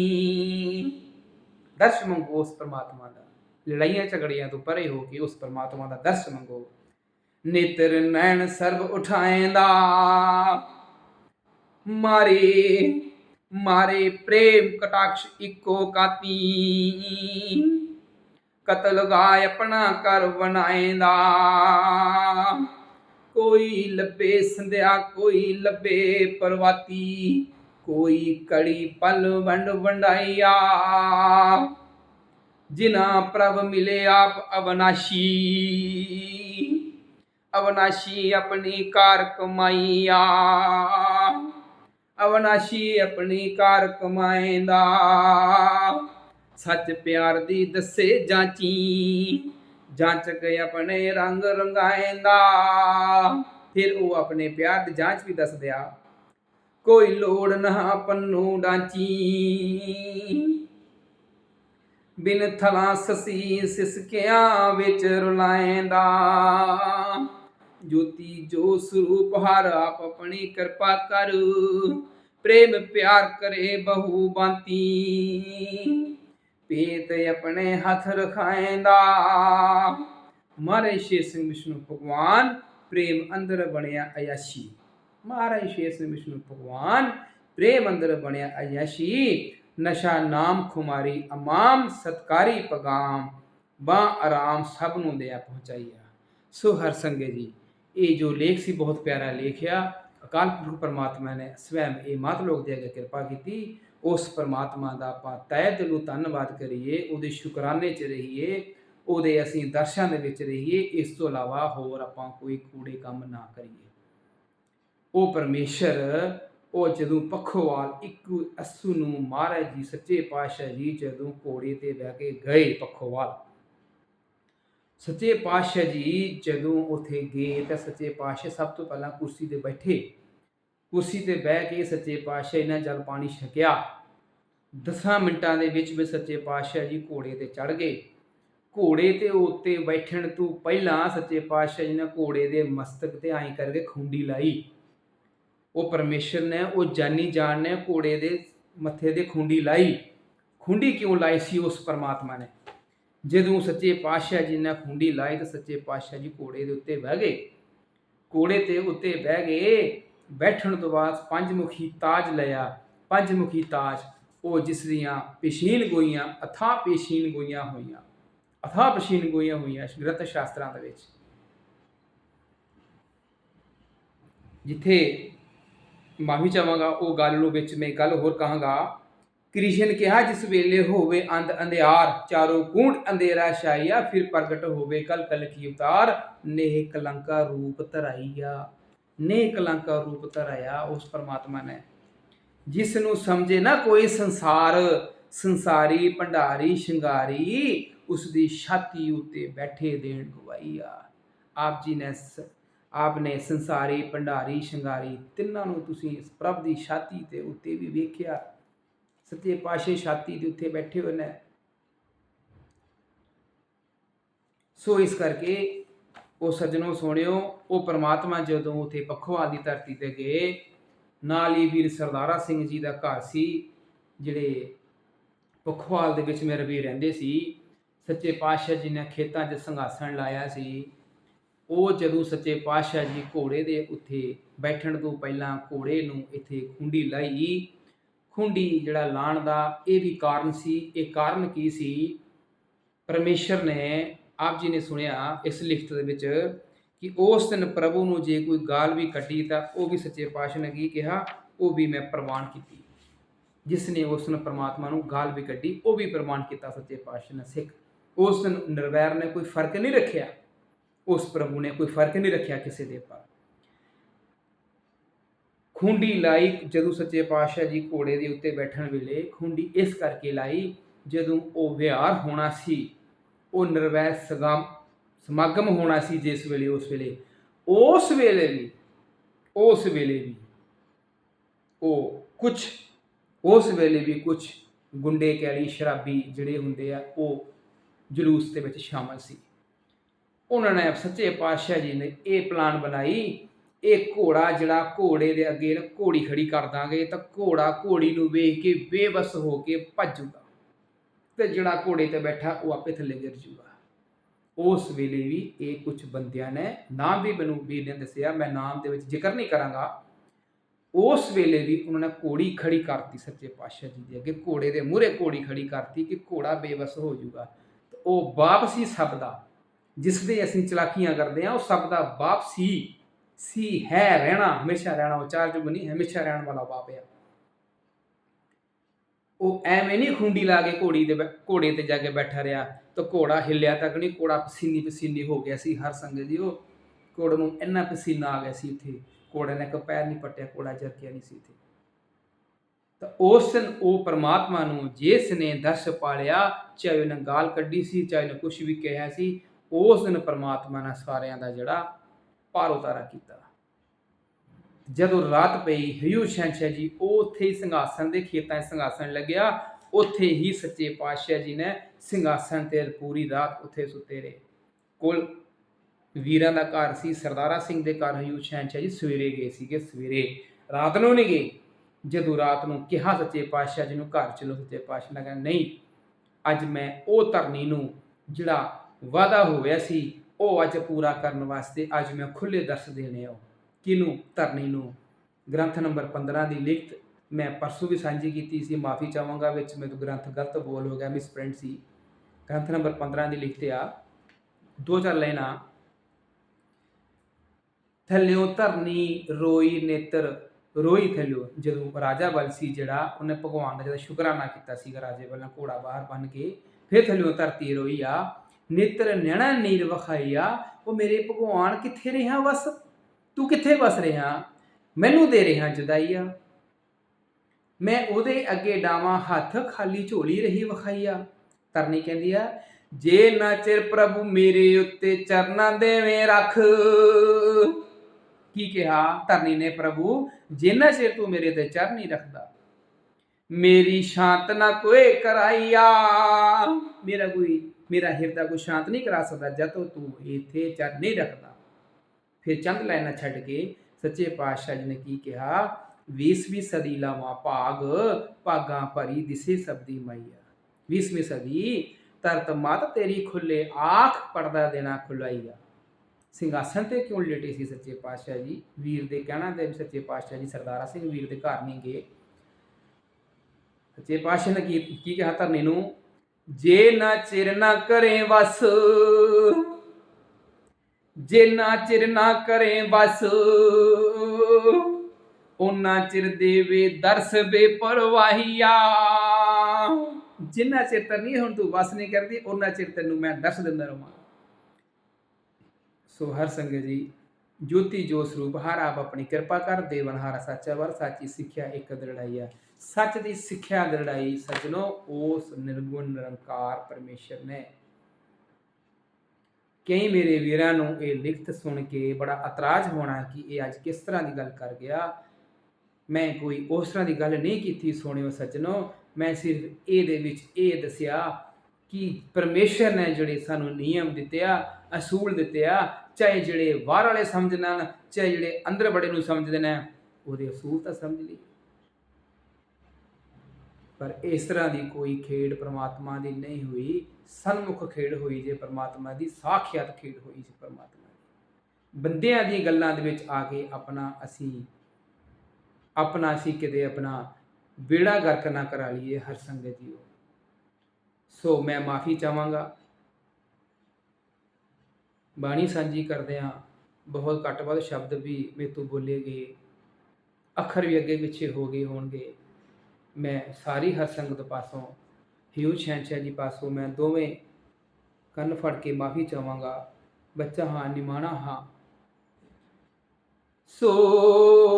[SPEAKER 1] ਦਰਸ਼ ਮੰਗੋ ਉਸ ਪ੍ਰਮਾਤਮਾ ਦਾ। ਲੜਾਈਆਂ ਝਗੜੀਆਂ ਤੋਂ ਪਰੇ ਹੋ ਕੇ ਉਸ ਪ੍ਰਮਾਤਮਾ ਦਾ ਦਰਸ਼ ਮੰਗੋ। ਨੇਤਰ ਨੈਣ ਸਰਬ ਉਠਾਏਂਦਾ। ਮਾਰੇ ਮਾਰੇ ਪ੍ਰੇਮ ਕਟਾਕਸ਼ ਇੱਕੋ ਕਾਤੀ। ਕਤਲ ਗਾਇ ਆਪਣਾ ਕਰ ਬਣਾਏਂਦਾ। ਕੋਈ ਲੱਭੇ ਸੰਧਿਆ, ਕੋਈ ਲੱਭੇ ਪਰਵਾਤੀ। ਕੋਈ ਕੜੀ ਪਲ ਵੰਡ ਵੰਡਾਈਆ। ਜਿਨਾ ਪ੍ਰਭ ਮਿਲੇ ਆਪ ਅਵਨਾਸ਼ੀ। ਅਵਨਾਸ਼ੀ ਆਪਣੀ ਕਾਰ ਕਮਾਈਆ। ਅਵਨਾਸ਼ੀ ਆਪਣੀ ਕਾਰ ਕਮਾਏਂਦਾ। ਸੱਚ ਪਿਆਰ ਦੀ ਦੱਸੇ ਜਾਂਚੀ, ਜਾਂਚ ਕੇ ਆਪਣੇ ਰੰਗ ਰੰਗਾਏਂਦਾ। ਫਿਰ ਉਹ ਆਪਣੇ ਪਿਆਰ ਦੀ ਜਾਂਚ ਵੀ ਦੱਸ ਦਿਆ। ਕੋਈ ਲੋੜ ਨਾ ਪੰਨੂ ਡਾਂਚੀ। ਬਿਨ ਥਲਾਂ ਸਸੀ ਸਿਸਕਿਆਂ ਵਿੱਚ ਰੁਲਾਏਂਦਾ। ਜੋਤੀ ਜੋ ਸਰੂਪ ਹਰ ਆਪ ਆਪਣੀ ਕਿਰਪਾ ਕਰ। ਪ੍ਰੇਮ ਪਿਆਰ ਕਰੇ ਬਹੁ ਬਾਂਤੀ। ਪੇਤ ਆਪਣੇ ਹੱਥ ਰਖਾਏਂਦਾ। ਮਹਾਰਾਜ ਸ਼ੇਰ ਸਿੰਘ ਵਿਸ਼ਨੂੰ ਭਗਵਾਨ, ਪ੍ਰੇਮ ਅੰਦਰ ਬਣਿਆ ਅਯਾਸ਼ੀ। ਮਹਾਰਾਜ ਸ਼ੇਰ ਸਿੰਘ ਵਿਸ਼ਨੂੰ ਭਗਵਾਨ, ਪ੍ਰੇਮ ਅੰਦਰ ਬਣਿਆ ਅਯਾਸ਼ੀ। ਨਸ਼ਾ ਨਾਮ ਖੁਮਾਰੀ ਅਮਾਮ ਸਤਕਾਰੀ ਪਗਾਮ। ਬਾ ਆਰਾਮ ਸਭ ਨੂੰ ਦਿਆ ਪਹੁੰਚਾਈਆ ਸੋ ਹਰ ਸੰਗੇ ਜੀ ਇਹ ਜੋ ਲੇਖ ਸੀ ਬਹੁਤ ਪਿਆਰਾ ਲੇਖ ਆ ਅਕਾਲ ਪੁਰਖ ਪਰਮਾਤਮਾ ਨੇ ਸਵੈਮ ਇਹ ਮਾਤ ਲੋਕ ਦੇ ਅੱਗੇ ਕਿਰਪਾ ਕੀਤੀ। ਉਸ ਪਰਮਾਤਮਾ ਦਾ ਆਪਾਂ ਤਹਿ ਦਿਲੋਂ ਧੰਨਵਾਦ ਕਰੀਏ, ਉਹਦੇ ਸ਼ੁਕਰਾਨੇ 'ਚ ਰਹੀਏ, ਉਹਦੇ ਅਸੀਂ ਦਰਸ਼ਾਂ ਦੇ ਵਿੱਚ ਰਹੀਏ, ਇਸ ਤੋਂ ਇਲਾਵਾ ਹੋਰ ਆਪਾਂ ਕੋਈ ਕੂੜੇ ਕੰਮ ਨਾ ਕਰੀਏ। ਉਹ ਪਰਮੇਸ਼ਰ, ਉਹ ਜਦੋਂ ਪੱਖੋਵਾਲ ਇੱਕ ਅਸੂ ਨੂੰ ਮਹਾਰਾਜ ਜੀ, ਸੱਚੇ ਪਾਤਸ਼ਾਹ ਜੀ ਜਦੋਂ ਘੋੜੇ ਤੇ ਬਹਿ ਕੇ ਗਏ ਪੱਖੋਵਾਲ ਸੱਚੇ ਪਾਤਸ਼ਾਹ ਜੀ ਜਦੋਂ ਉੱਥੇ ਗਏ ਤਾਂ ਸੱਚੇ ਪਾਤਸ਼ਾਹ ਸਭ ਤੋਂ ਪਹਿਲਾਂ ਕੁਰਸੀ ਤੇ ਬੈਠੇ। ਕੁਰਸੀ ਤੇ ਬਹਿ ਕੇ ਸੱਚੇ ਪਾਤਸ਼ਾਹ ਇਹਨਾਂ ਜਲ ਪਾਣੀ ਛਕਿਆ। ਦਸਾਂ ਮਿੰਟਾਂ ਦੇ ਵਿੱਚ ਵੀ ਸੱਚੇ ਪਾਤਸ਼ਾਹ ਜੀ ਘੋੜੇ ਤੇ ਚੜ ਗਏ। ਘੋੜੇ ਤੇ ਉੱਤੇ ਬੈਠਣ ਤੋਂ ਪਹਿਲਾਂ ਸੱਚੇ ਪਾਤਸ਼ਾਹ ਜੀ ਨੇ ਘੋੜੇ ਦੇ ਮਸਤਕ ਤੇ ਐਂ ਕਰਕੇ ਖੁੰਡੀ ਲਾਈ। ਉਹ ਪਰਮੇਸ਼ਰ ਨੇ, ਉਹ ਜਾਨੀ ਜਾਨ ਨੇ ਘੋੜੇ ਦੇ ਮੱਥੇ 'ਤੇ ਖੁੰਡੀ ਲਾਈ। ਖੁੰਡੀ ਕਿਉਂ ਲਾਈ ਸੀ? ਉਸ ਪਰਮਾਤਮਾ ਨੇ। ਜਦੋਂ ਸੱਚੇ ਪਾਤਸ਼ਾਹ ਜੀ ਨੇ ਖੁੰਡੀ ਲਾਈ ਤਾਂ ਸੱਚੇ ਪਾਤਸ਼ਾਹ ਜੀ ਘੋੜੇ ਦੇ ਉੱਤੇ ਬਹਿ ਗਏ। ਘੋੜੇ ਤੇ ਉੱਤੇ ਬਹਿ ਗਏ। ਬੈਠਣ ਤੋਂ ਬਾਅਦ ਪੰਜਮੁਖੀ ਤਾਜ ਲਿਆ। ਪੰਜਮੁਖੀ ਤਾਜ, ਉਹ ਜਿਸ ਦੀਆਂ ਪੇਸ਼ੀਨ ਗੋਈਆਂ ਅਥਾ ਪੇਸ਼ੀਨ ਗੋਈਆਂ ਹੋਈਆਂ ਅਥਾ ਪੇਸ਼ੀਨ ਗੋਈਆਂ ਹੋਈਆਂ ਗ੍ਰੰਥ ਸ਼ਾਸਤਰਾਂ ਦੇ ਵਿੱਚ। ਜਿੱਥੇ ਮਾਫੀ ਚਾਹਾਂਗਾ ਉਹ ਗੱਲ ਨੂੰ ਵਿੱਚ ਮੈਂ ਗੱਲ ਹੋਰ ਕਹਾਂਗਾ। ਕ੍ਰਿਸ਼ਨ ਕਿਹਾ, ਜਿਸ ਵੇਲੇ ਹੋਵੇ ਅੰਧ ਅੰਧਿਆਰ, ਚਾਰੋਂ ਕੂੜ ਅੰਧੇਰਾ ਛਾਈਆ ਫਿਰ ਪ੍ਰਗਟ ਹੋਵੇ ਕਲ ਕਲ ਕੀ ਅਵਤਾਰ ਨੇਹ ਕਲੰਕਾ ਰੂਪ ਧਰਾਈਆ ਨੇਹ ਕਲੰਕਾ ਰੂਪ ਧਰਾਇਆ ਉਸ ਪਰਮਾਤਮਾ ਨੇ। ਜਿਸ ਨੂੰ ਸਮਝੇ ਨਾ ਕੋਈ ਸੰਸਾਰ, ਸੰਸਾਰੀ, ਭੰਡਾਰੀ, ਸ਼ਿੰਗਾਰੀ, ਉਸ ਦੀ ਛਾਤੀ ਉੱਤੇ ਬੈਠੇ ਦੇਣ ਗਵਾਈਆ ਆਪ ਜੀ ਨੇ ਸ- ਆਪ ਨੇ ਸੰਸਾਰੀ, ਭੰਡਾਰੀ, ਸ਼ਿੰਗਾਰੀ ਤਿੰਨਾਂ ਨੂੰ ਤੁਸੀਂ ਇਸ ਪ੍ਰਭ ਦੀ ਛਾਤੀ ਤੇ ਉੱਤੇ ਵੀ ਵੇਖਿਆ। ਸੱਚੇ ਪਾਸ਼ੇ ਛਾਤੀ ਦੇ ਉੱਤੇ ਬੈਠੇ ਹੋਏ ਨੇ। ਸੋ ਇਸ ਕਰਕੇ ਉਹ ਸੱਜਣੋ ਸੋਹਣਿਓ, ਉਹ ਪਰਮਾਤਮਾ ਜਦੋਂ ਉਥੇ ਪੱਖੋਵਾਲ ਦੀ ਧਰਤੀ ਤੇ ਗਏ, ਨਾਲ ਹੀ ਵੀਰ ਸਰਦਾਰਾ ਸਿੰਘ ਜੀ ਦਾ ਘਰ ਸੀ, ਜਿਹੜੇ ਪੱਖੋਵਾਲ ਦੇ ਵਿੱਚ ਮੇਰੇ ਵੀ ਰਹਿੰਦੇ ਸੀ, ਸੱਚੇ ਪਾਤਸ਼ਾਹ ਜੀ ਨੇ ਖੇਤਾਂ 'ਚ ਸੰਘਾਸਣ ਲਾਇਆ ਸੀ। ਉਹ ਜਦੋਂ ਸੱਚੇ ਪਾਤਸ਼ਾਹ ਜੀ ਘੋੜੇ ਦੇ ਉੱਤੇ ਬੈਠਣ ਤੋਂ ਪਹਿਲਾਂ ਘੋੜੇ ਨੂੰ ਇੱਥੇ ਖੁੰਡੀ ਲਾਈ ਖੁੰਡੀ ਜਿਹੜਾ ਲਾਣ ਦਾ ਇਹ ਵੀ ਕਾਰਨ ਸੀ। ਇਹ ਕਾਰਨ ਕੀ ਸੀ? ਪਰਮੇਸ਼ਰ ਨੇ ਆਪ ਜੀ ਨੇ ਸੁਣਿਆ ਇਸ ਲਿਖਤ ਦੇ ਵਿੱਚ ਕਿ ਉਸ ਦਿਨ ਪ੍ਰਭੂ ਨੂੰ ਜੇ ਕੋਈ ਗਾਲ ਵੀ ਕੱਢੀ ਤਾਂ ਉਹ ਵੀ ਸੱਚੇ ਪਾਤਸ਼ਾਹ ਨੇ ਕੀ ਕਿਹਾ? ਉਹ ਵੀ ਮੈਂ ਪ੍ਰਵਾਨ ਕੀਤੀ। ਜਿਸ ਨੇ ਉਸ ਨੂੰ ਪ੍ਰਮਾਤਮਾ ਨੂੰ ਗਾਲ ਵੀ ਕੱਢੀ, ਉਹ ਵੀ ਪ੍ਰਮਾਣ ਕੀਤਾ ਸੱਚੇ ਪਾਤਸ਼ਾਹ ਨੇ ਸਿੱਖ। ਉਸ ਦਿਨ ਨਿਰਵੈਰ ਨੇ ਕੋਈ ਫ਼ਰਕ ਨਹੀਂ ਰੱਖਿਆ। ਉਸ ਪ੍ਰਭੂ ਨੇ ਕੋਈ ਫ਼ਰਕ ਨਹੀਂ ਰੱਖਿਆ ਕਿਸੇ ਦੇ ਉੱਪਰ। ਖੁੰਡੀ ਲਾਈ ਜਦੋਂ ਸੱਚੇ ਪਾਤਸ਼ਾਹ ਜੀ ਘੋੜੇ ਦੇ ਉੱਤੇ ਬੈਠਣ ਵੇਲੇ ਖੁੰਡੀ ਇਸ ਕਰਕੇ ਲਾਈ ਜਦੋਂ ਉਹ ਵਿਹਾਰ ਹੋਣਾ ਸੀ, ਉਹ ਨਿਰਵੈਰ ਸਗਮ, ਸਮਾਗਮ ਹੋਣਾ ਸੀ ਜਿਸ ਵੇਲੇ, ਉਸ ਵੇਲੇ। ਉਸ ਵੇਲੇ ਵੀ, ਉਸ ਵੇਲੇ ਵੀ ਉਹ ਕੁਝ ਉਸ ਵੇਲੇ ਵੀ ਕੁਝ ਗੁੰਡੇ ਕੈਲੀ ਸ਼ਰਾਬੀ ਜਿਹੜੇ ਹੁੰਦੇ ਆ, ਉਹ ਜਲੂਸ ਦੇ ਵਿੱਚ ਸ਼ਾਮਲ ਸੀ। ਉਹਨਾਂ ਨੇ ਸੱਚੇ ਪਾਤਸ਼ਾਹ ਜੀ ਨੇ ਇਹ ਪਲਾਨ ਬਣਾਈ ਇਹ ਘੋੜਾ ਜਿਹੜਾ ਘੋੜੇ ਦੇ ਅੱਗੇ ਘੋੜੀ ਖੜੀ ਕਰ ਦਾਂਗੇ, ਤਾਂ ਘੋੜਾ ਘੋੜੀ ਨੂੰ ਵੇਖ ਕੇ ਬੇਬਸ ਹੋ ਕੇ ਭੱਜੂਗਾ ਤੇ ਜਿਹੜਾ ਘੋੜੇ ਤੇ ਬੈਠਾ, ਉਹ ਆਪੇ ਥੱਲੇ ਗਿਰ ਜੂਗਾ। ਉਸ ਵੇਲੇ ਵੀ ਇਹ ਕੁਝ ਬੰਦਿਆਂ ਨੇ ਨਾਮ ਵੀ ਮੈਨੂੰ ਵੀਰ ਨੇ ਦੱਸਿਆ, ਮੈਂ ਨਾਮ ਦੇ ਵਿੱਚ ਜ਼ਿਕਰ ਨਹੀਂ ਕਰਾਂਗਾ। ਉਸ ਵੇਲੇ ਵੀ ਉਹਨਾਂ ਨੇ ਘੋੜੀ ਖੜੀ ਕਰਤੀ ਸੱਚੇ ਪਾਤਸ਼ਾਹ ਜੀ ਦੇ ਅੱਗੇ। ਘੋੜੇ ਦੇ ਮੂਹਰੇ ਘੋੜੀ ਖੜੀ ਕਰਤੀ ਕਿ ਘੋੜਾ ਬੇਵਸ ਹੋ ਜਾਊਗਾ ਤੇ ਉਹ ਵਾਪਸੀ ਸਭ ਦਾ ਜਿਸ ਦੇ ਅਸੀਂ ਚਲਾਕੀਆਂ ਕਰਦੇ ਹਾਂ, ਉਹ ਸਭ ਦਾ ਵਾਪਸੀ ਸੀ, ਹੈ, ਰਹਿਣਾ, ਹਮੇਸ਼ਾ ਰਹਿਣਾ, ਉਹ ਚਾਰ ਜੁਗ ਨਹੀਂ, ਹਮੇਸ਼ਾ ਰਹਿਣ ਵਾਲਾ ਬਾਪ ਹੈ ਉਹ ਐਵੇਂ ਨਹੀਂ ਖੁੰਡੀ ਲਾ ਕੇ ਘੋੜੀ ਦੇ ਘੋੜੇ ਤੇ ਜਾ ਕੇ ਬੈਠਾ ਰਿਹਾ, ਤਾਂ ਘੋੜਾ ਹਿੱਲਿਆ ਤੱਕ ਨਹੀਂ, ਘੋੜਾ ਪਸੀਨੀ ਪਸੀਨੀ ਹੋ ਗਿਆ ਸੀ, ਹਰ ਸੰਗਤ ਜੀ ਉਹ ਘੋੜੇ ਨੂੰ ਇੰਨਾ ਪਸੀਨਾ ਆ ਗਿਆ ਸੀ ਉੱਥੇ, ਘੋੜੇ ਨੇ ਇੱਕ ਪੈਰ ਨਹੀਂ ਪੱਟਿਆ, ਘੋੜਾ ਜਰਕਿਆ ਨਹੀਂ ਸੀ ਉੱਥੇ। ਤਾਂ ਉਸ ਦਿਨ ਉਹ ਪਰਮਾਤਮਾ ਨੂੰ ਜਿਸ ਨੇ ਦਰਸ ਪਾਲਿਆ, ਚਾਹੇ ਉਹਨੇ ਗਾਲ ਕੱਢੀ ਸੀ, ਚਾਹੇ ਉਹਨੇ ਕੁਝ ਵੀ ਕਿਹਾ ਸੀ, ਉਸ ਦਿਨ ਪਰਮਾਤਮਾ ਨੇ ਸਾਰਿਆਂ ਦਾ ਜਿਹੜਾ ਪਾਰ ਉਤਾਰਾ ਕੀਤਾ। ਜਦੋਂ ਰਾਤ ਪਈ, ਹਯੂ ਸ਼ਹਿਨਸ਼ਾਹ ਜੀ ਉਹ ਉੱਥੇ ਹੀ ਸਿੰਘਾਸਣ ਦੇ ਖੇਤਾਂ 'ਚ ਲੱਗਿਆ। ਉੱਥੇ ਹੀ ਸੱਚੇ ਪਾਤਸ਼ਾਹ ਜੀ ਨੇ ਸਿੰਘਾਸਨ ਤੇ ਪੂਰੀ ਰਾਤ ਉੱਥੇ ਸੁੱਤੇ ਰਹੇ। ਕੋਲ ਵੀਰਾਂ ਦਾ ਘਰ ਸੀ, ਸਰਦਾਰਾ ਸਿੰਘ ਦੇ ਘਰ ਹਯੂ ਸ਼ਹਿਨਸ਼ਾਹ ਜੀ ਸਵੇਰੇ ਗਏ ਸੀਗੇ, ਸਵੇਰੇ। ਰਾਤ ਨੂੰ ਨਹੀਂ ਗਏ। ਜਦੋਂ ਰਾਤ ਨੂੰ ਕਿਹਾ ਸੱਚੇ ਪਾਤਸ਼ਾਹ ਜੀ ਨੂੰ, ਘਰ ਚਲੋ ਸੱਚੇ ਪਾਤਸ਼ਾਹ ਨੇ ਕਹਿੰਦਾ ਨਹੀਂ, ਅੱਜ ਮੈਂ ਉਹ ਧਰਨੀ ਨੂੰ ਜਿਹੜਾ ਵਾਦਾ ਹੋਇਆ ਸੀ ਉਹ ਅੱਜ ਪੂਰਾ ਕਰਨ ਵਾਸਤੇ ਅੱਜ ਮੈਂ ਖੁੱਲੇ ਦਰਸ ਦੇਣੇ ਆ ਕਿਨੂੰ ਧਰਨੀ ਨੂੰ। ਗ੍ਰੰਥ ਨੰਬਰ 15 ਦੀ ਲਿਖਤ ਮੈਂ ਪਰਸੋਂ ਵੀ ਸਾਂਝੀ ਕੀਤੀ ਸੀ, ਮਾਫੀ ਚਾਹਾਂਗਾ ਵਿੱਚ ਮੇਰੇ ਤੋਂ ਗ੍ਰੰਥ ਗਲਤ ਬੋਲ ਹੋ ਗਿਆ ਮਿਸ ਪ੍ਰਿੰਟ ਸੀ। ਗ੍ਰੰਥ ਨੰਬਰ 15 ਦੀ ਲਿਖਤ ਆ, ਦੋ ਚਾਰ ਲਾਈਨਾਂ ਥੱਲਿਓ ਧਰਨੀ, ਰੋਈ ਨੇਤਰ, ਰੋਈ ਥੱਲਿਓ। ਜਦੋਂ ਰਾਜਾ ਬਲ ਸੀ ਜਿਹੜਾ, ਉਹਨੇ ਭਗਵਾਨ ਦਾ ਜਿਹੜਾ ਸ਼ੁਕਰਾਨਾ ਕੀਤਾ ਸੀਗਾ, ਰਾਜੇ ਵੱਲੋਂ ਘੋੜਾ ਬਾਹਰ ਬੰਨ ਕੇ, ਫਿਰ ਥੱਲਿਓ ਧਰਤੀ ਰੋਈ ਆ। ਨੇਤਰ ਨੈਣਾ ਨੀਰ ਵਖਾਈਆ, ਉਹ ਮੇਰੇ ਭਗਵਾਨ ਕਿੱਥੇ ਰਿਹਾ ਵਸ? ਤੂੰ ਕਿੱਥੇ ਵਸ ਰਿਹਾ? ਮੈਨੂੰ ਦੇ ਰਿਹਾ ਜੁਦਾਈਆ। ਮੈਂ ਉਹਦੇ ਅੱਗੇ ਡਾਵਾਂ ਹੱਥ, ਖਾਲੀ ਝੋਲੀ ਰਹੀ ਵਖਾਈਆ। ਤਰਨੀ ਕਹਿੰਦੀ ਆ, ਜੇ ਨਾ ਚਿਰ ਪ੍ਰਭੂ ਮੇਰੇ ਉੱਤੇ ਚਰਨਾਂ ਦੇਵੇਂ ਰੱਖ। ਕੀ ਕਿਹਾ ਧਰਨੀ ਨੇ ਪ੍ਰਭੂ? ਜਿੰਨਾ ਚਿਰ ਤੂੰ ਮੇਰੇ ਤੇ ਚਰਨ ਨਹੀਂ ਰੱਖਦਾ, ਮੇਰੀ ਸ਼ਾਂਤ ਨਾ ਕੋਈ ਕਰਾਈਆ। ਮੇਰਾ ਕੋਈ ਮੇਰਾ ਹਿਰਦਾ ਕੋਈ ਸ਼ਾਂਤ ਨਹੀਂ ਕਰਾ ਸਕਦਾ, ਜਦੋਂ ਤੂੰ ਇੱਥੇ ਚਰਨ ਨਹੀਂ ਰੱਖਦਾ। ਫਿਰ ਚੰਦ ਲਾਈਨਾਂ ਛੱਡ ਕੇ ਸੱਚੇ ਪਾਤਸ਼ਾਹ ਜੀ ਨੇ ਕੀ ਕਿਹਾ? 20ਵੀਂ ਸਦੀ ਲਾਵਾਂ ਭਾਗ, ਭਾਗਾਂ ਭਰੀ ਦਿਸੇ ਸਬਦੀ ਮਈਆ 20ਵੀਂ ਸਦੀ ਤਰਤ ਮਤ ਤੇਰੀ ਖੁੱਲੇ ਆਖ ਪਰਦਾ ਦੇਣਾ ਖੁਲਾਈਆ। ਸਿੰਘਾਸਨ ਤੇ ਕਿਉਂ ਲੇਟੇ ਸੀ ਸੱਚੇ ਪਾਤਸ਼ਾਹ ਜੀ? ਵੀਰ ਦੇ ਕਹਿਣਾ ਤੇ ਸੱਚੇ ਪਾਤਸ਼ਾਹ ਜੀ ਸਰਦਾਰਾ ਸਿੰਘ ਵੀਰ ਦੇ ਘਰ ਨਹੀਂ ਗਏ। ਸੱਚੇ ਪਾਤਸ਼ਾਹ ਨੇ ਕੀ ਕਿਹਾ ਧਰਨੇ ਨੂੰ? ਜੇ ਨਾ ਚਿਰ ਨਾ ਕਰੇ ਵਸ, ਜੇ ਨਾ ਚਿਰ ਨਾ ਕਰੇ ਬਸ ਉਹਨਾਂ ਚਿਰ ਦੇਵੇ ਦਰਸ ਬੇਪਰਵਾਹੀਆ। ਜਿੰਨਾ ਚਿਰ ਤੱਕ ਹੁਣ ਤੂੰ ਬਸ ਨਹੀਂ ਕਰਦੀ ਉਹਨਾਂ ਚਿਰ ਤੈਨੂੰ ਮੈਂ ਦਰਸ ਦਿੰਦਾ ਰਹਾਂ ਸੋ ਹਰ ਸੰਗਤ ਜੀ, ਜੋਤੀ ਜੋ ਸਰੂਪ, ਹਰ ਆਪ ਆਪਣੀ ਕਿਰਪਾ ਕਰ, ਦੇਵਨ ਹਾਰਾ, ਸੱਚਾ ਵਰ, ਸਾਚੀ ਸਿੱਖਿਆ ਇੱਕ ਦਰੜਾਈ ਆ ਸੱਚ ਦੀ ਸਿੱਖਿਆ ਲੜਾਈ ਸਜਣੋ, ਉਸ ਨਿਰਗੁਣ ਨਿਰੰਕਾਰ ਪਰਮੇਸ਼ਰ ਨੇ। ਕਈ ਮੇਰੇ ਵੀਰਾਂ ਨੂੰ ਇਹ ਲਿਖਤ ਸੁਣ ਕੇ ਬੜਾ ਇਤਰਾਜ਼ ਹੋਣਾ ਕਿ ਇਹ ਅੱਜ ਕਿਸ ਤਰ੍ਹਾਂ ਦੀ ਗੱਲ ਕਰ ਗਿਆ। ਮੈਂ ਕੋਈ ਉਸ ਤਰ੍ਹਾਂ ਦੀ ਗੱਲ ਨਹੀਂ ਕੀਤੀ ਸੋਹਣਿਓ ਸੱਜਣੋ। ਮੈਂ ਸਿਰਫ ਇਹਦੇ ਵਿੱਚ ਇਹ ਦੱਸਿਆ ਕਿ ਪਰਮੇਸ਼ਰ ਨੇ ਜਿਹੜੇ ਸਾਨੂੰ ਨਿਯਮ ਦਿੱਤੇ ਆ ਅਸੂਲ ਦਿੱਤੇ ਆ ਚਾਹੇ ਜਿਹੜੇ ਬਾਹਰ ਵਾਲੇ ਸਮਝਣ ਚਾਹੇ ਜਿਹੜੇ ਅੰਦਰ ਬੜੇ ਨੂੰ ਸਮਝਦੇ ਨੇ, ਉਹਦੇ ਅਸੂਲ ਤਾਂ ਸਮਝ ਲਈ ਪਰ ਇਸ ਤਰ੍ਹਾਂ ਦੀ ਕੋਈ ਖੇਡ ਪ੍ਰਮਾਤਮਾ ਦੀ ਨਹੀਂ ਹੋਈ। ਸਨਮੁਖ ਖੇਡ ਹੋਈ ਜੇ ਪ੍ਰਮਾਤਮਾ ਦੀ, ਸਾਖਿਆਤ ਖੇਡ ਹੋਈ ਸੀ ਪ੍ਰਮਾਤਮਾ ਦੀ। ਬੰਦਿਆਂ ਦੀਆਂ ਗੱਲਾਂ ਦੇ ਵਿੱਚ ਆ ਕੇ ਆਪਣਾ ਅਸੀਂ ਆਪਣਾ ਅਸੀਂ ਕਿਤੇ ਆਪਣਾ ਬੇੜਾ ਗਰਕ ਨਾ ਕਰਾ ਲਈਏ ਹਰ ਸੰਗਤ ਜੀਓ ਸੋ ਮੈਂ ਮਾਫੀ ਚਾਹਾਂਗਾ। ਬਾਣੀ ਸਾਂਝੀ ਕਰਦੇ ਆ ਬਹੁਤ ਘੱਟ ਵੱਧ ਸ਼ਬਦ ਵੀ ਮੇਰੇ ਤੋਂ ਬੋਲੇ ਗਏ। ਅੱਖਰ ਵੀ ਅੱਗੇ ਪਿੱਛੇ ਹੋ ਗਏ ਹੋਣਗੇ। ਮੈਂ ਸਾਰੀ ਹਰ ਸੰਗਤ ਪਾਸੋਂ, ਹਿਊ ਸ਼ਹਿਨਸ਼ਾਹ ਜੀ ਪਾਸੋਂ ਮੈਂ ਦੋਵੇਂ ਕੰਨ ਫੜ ਕੇ ਮਾਫੀ ਚਾਹਾਂਗਾ। ਬੱਚਾ ਹਾਂ, ਨਿਮਾਣਾ ਹਾਂ। ਸੋ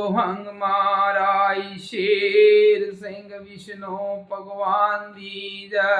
[SPEAKER 1] ਹੰਗ ਮਾਰਾਈ ਸ਼ੇਰ ਸਿੰਘ ਵਿਸ਼ਨੋ ਭਗਵਾਨ ਦੀ ਜੈ।